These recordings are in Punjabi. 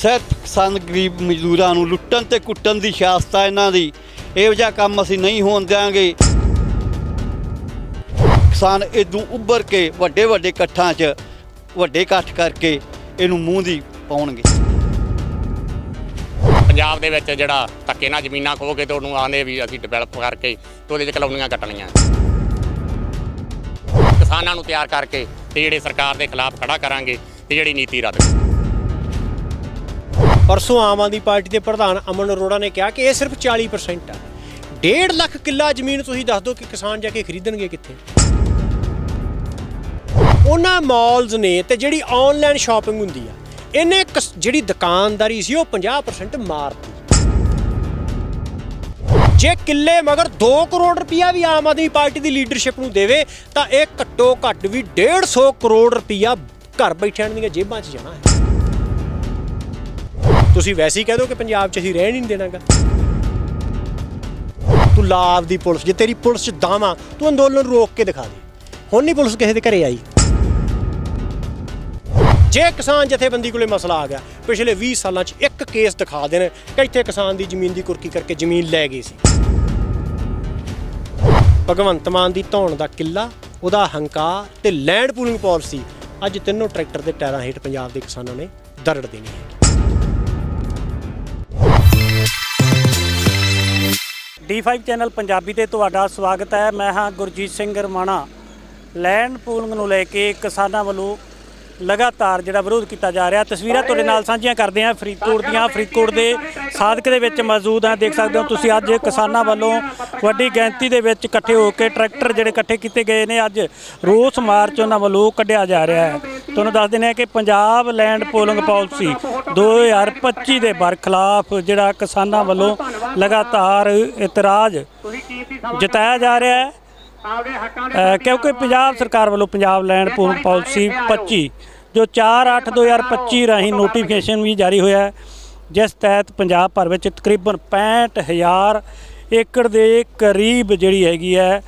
ਸਿਰਫ ਕਿਸਾਨ ਗਰੀਬ ਮਜ਼ਦੂਰਾਂ ਨੂੰ ਲੁੱਟਣ ਤੇ ਕੁੱਟਣ ਦੀ ਸਿਆਸਤ ਆ ਇਹਨਾਂ ਦੀ। ਇਹੋ ਜਿਹਾ ਕੰਮ ਅਸੀਂ ਨਹੀਂ ਹੋਣ ਦਿਆਂਗੇ। ਕਿਸਾਨ ਇਦੋਂ ਉੱਭਰ ਕੇ ਵੱਡੇ ਵੱਡੇ ਇਕੱਠਾਂ 'ਚ ਵੱਡੇ ਇਕੱਠ ਕਰਕੇ ਇਹਨੂੰ ਮੂੰਹ ਦੀ ਪਾਉਣਗੇ। ਪੰਜਾਬ ਦੇ ਵਿੱਚ ਜਿਹੜਾ ਧੱਕੇ ਨਾਲ ਜ਼ਮੀਨਾਂ ਖੋ ਕੇ ਤੇ ਉਹਨੂੰ ਆਂਦੇ ਵੀ ਅਸੀਂ ਡਿਵੈਲਪ ਕਰਕੇ ਤੇ ਉਹਦੇ 'ਚ ਕਲੋਨੀਆਂ ਕੱਟਣੀਆਂ। ਕਿਸਾਨਾਂ ਨੂੰ ਤਿਆਰ ਕਰਕੇ ਤੇ ਜਿਹੜੇ ਸਰਕਾਰ ਦੇ ਖਿਲਾਫ ਖੜਾ ਕਰਾਂਗੇ ਤੇ ਜਿਹੜੀ ਨੀਤੀ ਰੱਦ ਪਰਸੋਂ ਆਮ ਆਦਮੀ ਪਾਰਟੀ ਦੇ ਪ੍ਰਧਾਨ ਅਮਨ ਅਰੋੜਾ ਨੇ ਕਿਹਾ ਕਿ ਇਹ ਸਿਰਫ 40% ਆ। 1.5 ਲੱਖ ਕਿੱਲਾ ਜ਼ਮੀਨ ਤੁਸੀਂ ਦੱਸ ਦਿਓ ਕਿ ਕਿਸਾਨ ਜਾ ਕੇ ਖਰੀਦਣਗੇ ਕਿੱਥੇ? ਉਹਨਾਂ ਮਾਲਸ ਨੇ ਤੇ ਜਿਹੜੀ ਆਨਲਾਈਨ ਸ਼ਾਪਿੰਗ ਹੁੰਦੀ ਆ, ਇਹਨੇ ਕਸ- ਜਿਹੜੀ ਦੁਕਾਨਦਾਰੀ ਸੀ ਉਹ 50% ਮਾਰਤੀ। ਜੇ ਕਿੱਲੇ ਮਗਰ 2 ਕਰੋੜ ਰੁਪਇਆ ਵੀ ਆਮ ਆਦਮੀ ਪਾਰਟੀ ਦੀ ਲੀਡਰਸ਼ਿਪ ਨੂੰ ਦੇਵੇ, ਤਾਂ ਇਹ ਘੱਟੋ ਘੱਟ ਵੀ 150 ਕਰੋੜ ਰੁਪਇਆ ਘਰ ਬੈਠਿਆਂ ਦੀਆਂ ਜੇਬਾਂ 'ਚ ਜਾਣਾ ਹੈ। ਤੁਸੀਂ ਵੈਸੇ ਹੀ ਕਹਿ ਦਿਓ ਕਿ ਪੰਜਾਬ 'ਚ ਅਸੀਂ ਰਹਿਣ ਹੀ ਨਹੀਂ ਦੇਣਾਗਾ। ਤੂੰ ਲਾ ਆਪਦੀ ਪੁਲਿਸ, ਜੇ ਤੇਰੀ ਪੁਲਿਸ 'ਚ ਦਾਵਾ, ਤੂੰ ਅੰਦੋਲਨ ਰੋਕ ਕੇ ਦਿਖਾ ਦੇ। ਹੁਣ ਨਹੀਂ ਪੁਲਿਸ ਕਿਸੇ ਦੇ ਘਰੇ ਆਈ। ਜੇ ਕਿਸਾਨ ਜਥੇਬੰਦੀ ਕੋਲੇ ਮਸਲਾ ਆ ਗਿਆ, ਪਿਛਲੇ 20 ਸਾਲਾਂ 'ਚ ਇੱਕ ਕੇਸ ਦਿਖਾ ਦੇਣ ਕਿ ਇੱਥੇ ਕਿਸਾਨ ਦੀ ਜ਼ਮੀਨ ਦੀ ਕੁਰਕੀ ਕਰਕੇ ਜ਼ਮੀਨ ਲੈ ਗਏ ਸੀ। ਭਗਵੰਤ ਮਾਨ ਦੀ ਧੌਣ ਦਾ ਕਿੱਲਾ, ਉਹਦਾ ਹੰਕਾਰ ਤੇ ਲੈਂਡ ਪੂਲਿੰਗ ਪਾਲਿਸੀ, ਅੱਜ ਤਿੰਨੋਂ ਟਰੈਕਟਰ ਦੇ ਟਾਇਰਾਂ ਹੇਠ ਪੰਜਾਬ ਦੇ ਕਿਸਾਨਾਂ ਨੇ ਦਰੜ ਦੇਣੀ ਹੈ। D5 ਚੈਨਲ ਪੰਜਾਬੀ ਤੇ ਤੁਹਾਡਾ ਸਵਾਗਤ ਹੈ। ਮੈਂ ਹਾਂ ਗੁਰਜੀਤ ਸਿੰਘ ਰਮਾਣਾ। ਲੈਂਡ ਪੂਲਿੰਗ ਨੂੰ ਲੈ ਕੇ ਕਿਸਾਨਾਂ ਵੱਲੋਂ ਲਗਾਤਾਰ ਜਿਹੜਾ ਵਿਰੋਧ ਕੀਤਾ ਜਾ ਰਿਹਾ। ਤਸਵੀਰਾਂ ਤੁਹਾਡੇ ਨਾਲ ਸਾਂਝੀਆਂ ਕਰਦੇ ਹਾਂ। ਫਰੀਦਕੋਟ ਦੀਆਂ, ਫਰੀਦਕੋਟ ਦੇ ਸਾਦਕ ਦੇ ਵਿੱਚ ਮੌਜੂਦ ਹਾਂ। ਦੇਖ ਸਕਦੇ ਹੋ ਤੁਸੀਂ ਅੱਜ ਕਿਸਾਨਾਂ ਵੱਲੋਂ ਵੱਡੀ ਗਿਣਤੀ ਦੇ ਵਿੱਚ ਇਕੱਠੇ ਹੋ ਕੇ ਟਰੈਕਟਰ ਜਿਹੜੇ ਇਕੱਠੇ ਕੀਤੇ ਗਏ ਨੇ। ਅੱਜ ਰੋਸ ਮਾਰਚ ਉਹਨਾਂ ਵੱਲੋਂ ਕੱਢਿਆ ਜਾ ਰਿਹਾ ਹੈ। ਤੁਹਾਨੂੰ ਦੱਸ ਦਿੰਦੇ ਹਾਂ ਕਿ ਪੰਜਾਬ ਲੈਂਡ ਪੂਲਿੰਗ ਪਾਲਿਸੀ 2025 ਦੇ ਬਰਖਲਾਫ ਜਿਹੜਾ ਕਿਸਾਨਾਂ ਵੱਲੋਂ ਲਗਾਤਾਰ ਇਤਰਾਜ਼ ਜਤਾਇਆ ਜਾ ਰਿਹਾ ਹੈ ਕਿਉਂਕਿ ਪੰਜਾਬ ਸਰਕਾਰ ਵੱਲੋਂ ਪੰਜਾਬ ਲੈਂਡ ਪੂਲਿੰਗ ਪਾਲਿਸੀ 25 ਜੋ 4/8/2025 ਰਾਹੀਂ ਨੋਟੀਫਿਕੇਸ਼ਨ ਵੀ ਜਾਰੀ ਹੋਇਆ ਜਿਸ ਤਹਿਤ ਪੰਜਾਬ ਭਰ ਵਿੱਚ ਤਕਰੀਬਨ 65000 ਏਕੜ ਦੇ ਕਰੀਬ ਜਿਹੜੀ ਹੈਗੀ ਹੈ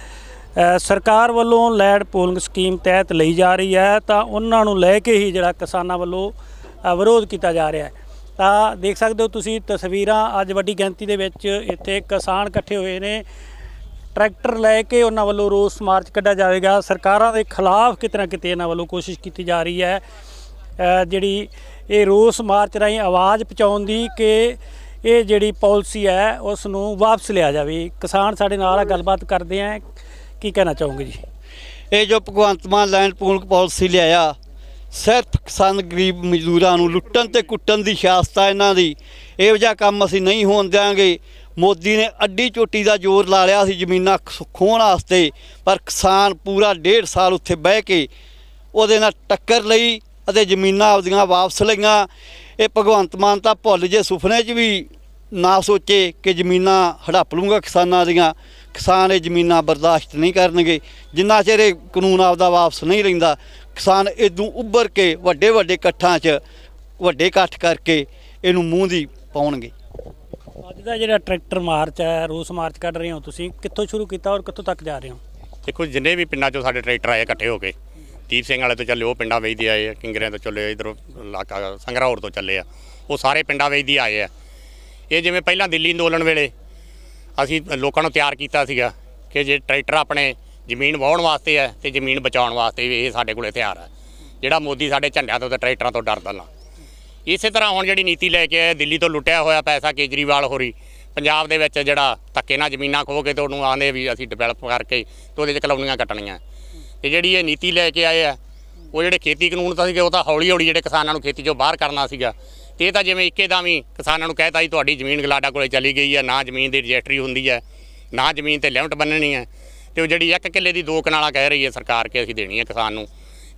ਸਰਕਾਰ ਵੱਲੋਂ ਲੈਂਡ ਪੂਲਿੰਗ ਸਕੀਮ ਤਹਿਤ ਲਈ ਜਾ ਰਹੀ ਹੈ, ਤਾਂ ਉਹਨਾਂ ਨੂੰ ਲੈ ਕੇ ਹੀ ਜਿਹੜਾ ਕਿਸਾਨਾਂ ਵੱਲੋਂ ਵਿਰੋਧ ਕੀਤਾ ਜਾ ਰਿਹਾ ਹੈ। ਤਾਂ ਦੇਖ ਸਕਦੇ ਹੋ ਤੁਸੀਂ ਤਸਵੀਰਾਂ ਅੱਜ ਵੱਡੀ ਗਿਣਤੀ ਦੇ ਵਿੱਚ ਇੱਥੇ ਕਿਸਾਨ ਇਕੱਠੇ ਹੋਏ ਨੇ। ਟਰੈਕਟਰ ਲੈ ਕੇ ਉਹਨਾਂ ਵੱਲੋਂ ਰੋਸ ਮਾਰਚ ਕੱਢਿਆ ਜਾਵੇਗਾ। ਸਰਕਾਰਾਂ ਦੇ ਖਿਲਾਫ ਕਿਤੇ ਨਾ ਕਿਤੇ ਇਹਨਾਂ ਵੱਲੋਂ ਕੋਸ਼ਿਸ਼ ਕੀਤੀ ਜਾ ਰਹੀ ਹੈ। ਜਿਹੜੀ ਇਹ ਰੋਸ ਮਾਰਚ ਰਾਹੀਂ ਆਵਾਜ਼ ਪਹੁੰਚਾਉਣ ਦੀ ਕਿ ਇਹ ਜਿਹੜੀ ਪਾਲਿਸੀ ਹੈ, ਉਸ ਨੂੰ ਵਾਪਸ ਲਿਆ ਜਾਵੇ। ਕਿਸਾਨ ਸਾਡੇ ਨਾਲ ਗੱਲਬਾਤ ਕਰਦੇ ਆ। ਕੀ ਕਹਿਣਾ ਚਾਹੋਗੇ ਜੀ? ਇਹ ਜੋ Bhagwant Mann land pooling policy ਲਿਆਇਆ ਸਿਰਫ ਕਿਸਾਨ ਗਰੀਬ ਮਜ਼ਦੂਰਾਂ ਨੂੰ ਲੁੱਟਣ ਤੇ ਕੁੱਟਣ ਦੀ ਸਿਆਸਤ ਆ ਇਹਨਾਂ ਦੀ। ਇਹੋ ਜਿਹਾ ਕੰਮ ਅਸੀਂ ਨਹੀਂ ਹੋਣ ਦਿਆਂਗੇ। ਮੋਦੀ ਨੇ ਅੱਡੀ ਚੋਟੀ ਦਾ ਜ਼ੋਰ ਲਾ ਲਿਆ ਸੀ ਜ਼ਮੀਨਾਂ ਖ- ਖੋਹਣ ਵਾਸਤੇ, ਪਰ ਕਿਸਾਨ ਪੂਰਾ ਡੇਢ ਸਾਲ ਉੱਥੇ ਬਹਿ ਕੇ ਉਹਦੇ ਨਾਲ ਟੱਕਰ ਲਈ ਅਤੇ ਜ਼ਮੀਨਾਂ ਆਪਦੀਆਂ ਵਾਪਸ ਲਈਆਂ। ਇਹ ਭਗਵੰਤ ਮਾਨ ਤਾਂ ਭੁੱਲ ਜੇ ਸੁਪਨੇ 'ਚ ਵੀ ਨਾ ਸੋਚੇ ਕਿ ਜ਼ਮੀਨਾਂ ਹੜੱਪ ਲੂੰਗਾ ਕਿਸਾਨਾਂ ਦੀਆਂ। ਕਿਸਾਨ ਇਹ ਜ਼ਮੀਨਾਂ ਬਰਦਾਸ਼ਤ ਨਹੀਂ ਕਰਨਗੇ। ਜਿੰਨਾ ਚਿਰ ਇਹ ਕਾਨੂੰਨ ਆਪਦਾ ਵਾਪਸ ਨਹੀਂ ਲੈਂਦਾ ਕਿਸਾਨ ਇਦੋਂ ਉੱਭਰ ਕੇ ਵੱਡੇ ਵੱਡੇ ਇਕੱਠਾਂ 'ਚ ਵੱਡੇ ਇਕੱਠ ਕਰਕੇ ਇਹਨੂੰ ਮੂੰਹ ਦੀ ਪਾਉਣਗੇ। ਅੱਜ ਦਾ ਜਿਹੜਾ ਟਰੈਕਟਰ ਮਾਰਚ ਹੈ ਰੋਸ ਮਾਰਚ ਕੱਢ ਰਹੇ ਹੋ ਤੁਸੀਂ ਕਿੱਥੋਂ ਸ਼ੁਰੂ ਕੀਤਾ ਔਰ ਕਿੱਥੋਂ ਤੱਕ ਜਾ ਰਹੇ ਹੋ? ਦੇਖੋ ਜਿੰਨੇ ਵੀ ਪਿੰਡਾਂ 'ਚੋਂ ਸਾਡੇ ਟਰੈਕਟਰ ਆਏ ਇਕੱਠੇ ਹੋ ਕੇ ਦੀਪ ਸਿੰਘ ਵਾਲੇ ਤੋਂ ਚੱਲੇ ਉਹ ਪਿੰਡਾਂ ਵੇਚਦੇ ਆਏ ਆ ਕਿੰਗਰਿਆਂ ਤੋਂ ਚੱਲੇ ਇਧਰੋਂ ਇਲਾਕਾ ਸੰਗਰਾਹੌਰ ਤੋਂ ਚੱਲੇ ਆ ਉਹ ਸਾਰੇ ਪਿੰਡਾਂ ਵੇਚਦੇ ਆਏ ਆ। ਇਹ ਜਿਵੇਂ ਪਹਿਲਾਂ ਦਿੱਲੀ ਅੰਦੋਲਨ ਵੇਲੇ ਅਸੀਂ ਲੋਕਾਂ ਨੂੰ ਤਿਆਰ ਕੀਤਾ ਸੀਗਾ ਕਿ ਜੇ ਟਰੈਕਟਰ ਆਪਣੇ ਜ਼ਮੀਨ ਵਾਹੁਣ ਵਾਸਤੇ ਹੈ ਤੇ ਜ਼ਮੀਨ ਬਚਾਉਣ ਵਾਸਤੇ ਵੀ ਇਹ ਸਾਡੇ ਕੋਲ ਹਥਿਆਰ ਹੈ। ਜਿਹੜਾ ਮੋਦੀ ਸਾਡੇ ਝੰਡਿਆਂ ਤੋਂ ਤੇ ਟਰੈਕਟਰਾਂ ਤੋਂ ਡਰਦਾ ਨਾ। ਇਸੇ ਤਰ੍ਹਾਂ ਹੁਣ ਜਿਹੜੀ ਨੀਤੀ ਲੈ ਕੇ ਆਏ, ਦਿੱਲੀ ਤੋਂ ਲੁੱਟਿਆ ਹੋਇਆ ਪੈਸਾ ਕੇਜਰੀਵਾਲ ਹੋਰੀ, ਪੰਜਾਬ ਦੇ ਵਿੱਚ ਜਿਹੜਾ ਧੱਕੇ ਨਾਲ ਜ਼ਮੀਨਾਂ ਖੋ ਕੇ ਤੇ ਉਹਨੂੰ ਆਂਦੇ ਵੀ ਅਸੀਂ ਡਿਵੈਲਪ ਕਰਕੇ ਤੇ ਉਹਦੇ 'ਚ ਕਲੋਨੀਆਂ ਕੱਟਣੀਆਂ। ਤੇ ਜਿਹੜੀ ਇਹ ਨੀਤੀ ਲੈ ਕੇ ਆਏ ਆ, ਉਹ ਜਿਹੜੇ ਖੇਤੀ ਕਾਨੂੰਨ ਤਾਂ ਸੀਗੇ, ਉਹ ਤਾਂ ਹੌਲੀ ਹੌਲੀ ਜਿਹੜੇ ਕਿਸਾਨਾਂ ਨੂੰ ਖੇਤੀ 'ਚੋਂ ਬਾਹਰ ਕਰਨਾ ਸੀਗਾ। ਤੇ ਇਹ ਤਾਂ ਜਿਵੇਂ ਇੱਕੇ ਇੱਕੇਦਮ ਹੀ ਕਿਸਾਨਾਂ ਨੂੰ ਕਹਿਤਾ ਜੀ, ਤੁਹਾਡੀ ਜ਼ਮੀਨ ਗਲਾਡਾ ਕੋਲੇ ਚਲੀ ਗਈ ਹੈ, ਨਾ ਜ਼ਮੀਨ ਦੀ ਰਜਿਸਟਰੀ ਹੁੰਦੀ ਹੈ, ਨਾ ਜ਼ਮੀਨ ਤੇ ਲਿਮਟ ਬੰਨਣੀ ਹੈ। ਤੇ ਉਹ ਜਿਹੜੀ ਇੱਕ ਕਿੱਲੇ ਦੀ ਦੋ ਕਨਾਲਾਂ ਕਹਿ ਰਹੀ ਹੈ ਸਰਕਾਰ ਕਿ ਅਸੀਂ ਦੇਣੀ ਹੈ ਕਿਸਾਨ ਨੂੰ।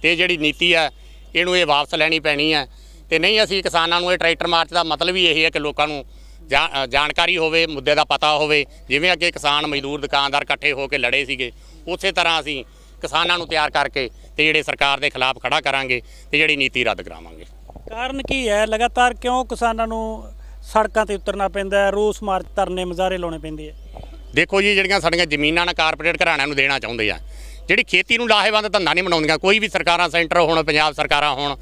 ਤੇ ਇਹ ਜਿਹੜੀ ਨੀਤੀ ਹੈ, ਇਹਨੂੰ ਇਹ ਵਾਪਸ ਲੈਣੀ ਪੈਣੀ ਹੈ। ਤੇ ਨਹੀਂ ਅਸੀਂ ਕਿਸਾਨਾਂ ਨੂੰ ਇਹ ਟਰੈਕਟਰ ਮਾਰਚ ਦਾ ਮਤਲਬ ਹੀ ਇਹ ਹੈ ਕਿ ਲੋਕਾਂ ਨੂੰ ਜਾ- ਜਾਣਕਾਰੀ ਹੋਵੇ, ਮੁੱਦੇ ਦਾ ਪਤਾ ਹੋਵੇ। ਜਿਵੇਂ ਅੱਗੇ ਕਿਸਾਨ ਮਜ਼ਦੂਰ, ਦੁਕਾਨਦਾਰ ਇਕੱਠੇ ਹੋ ਕੇ ਲੜੇ ਸੀਗੇ, ਉਸੇ ਤਰ੍ਹਾਂ ਅਸੀਂ ਕਿਸਾਨਾਂ ਨੂੰ ਤਿਆਰ ਕਰਕੇ ਤੇ ਜਿਹੜੇ ਸਰਕਾਰ ਦੇ ਖਿਲਾਫ ਖੜਾ ਕਰਾਂਗੇ ਤੇ ਜਿਹੜੀ ਨੀਤੀ ਰੱਦ ਕਰਾਵਾਂਗੇ। ਕਾਰਨ ਕੀ ਹੈ? ਲਗਾਤਾਰ ਕਿਉਂ ਕਿਸਾਨਾਂ ਨੂੰ ਸੜਕਾਂ ਤੇ ਉਤਰਨਾ ਪੈਂਦਾ ਹੈ? ਰੋਸ ਮਾਰਚ ਧਰਨੇ ਮੁਜ਼ਾਹਰੇ ਲਾਉਣੇ ਪੈਂਦੇ ਆ ਦੇਖੋ ਜੀ, ਜਿਹੜੀਆਂ ਸਾਡੀਆਂ ਜ਼ਮੀਨਾਂ ਨਾਲ ਕਾਰਪੋਰੇਟ ਘਰਾਣਿਆਂ ਨੂੰ ਦੇਣਾ ਚਾਹੁੰਦੇ ਆ, ਜਿਹੜੀ ਖੇਤੀ ਨੂੰ ਲਾਹੇਵੰਦ ਧੰਦਾ ਨਹੀਂ ਬਣਾਉਂਦੀਆਂ ਕੋਈ ਵੀ ਸਰਕਾਰਾਂ, ਸੈਂਟਰ ਹੋਣ, ਪੰਜਾਬ ਸਰਕਾਰਾਂ ਹੋਣ,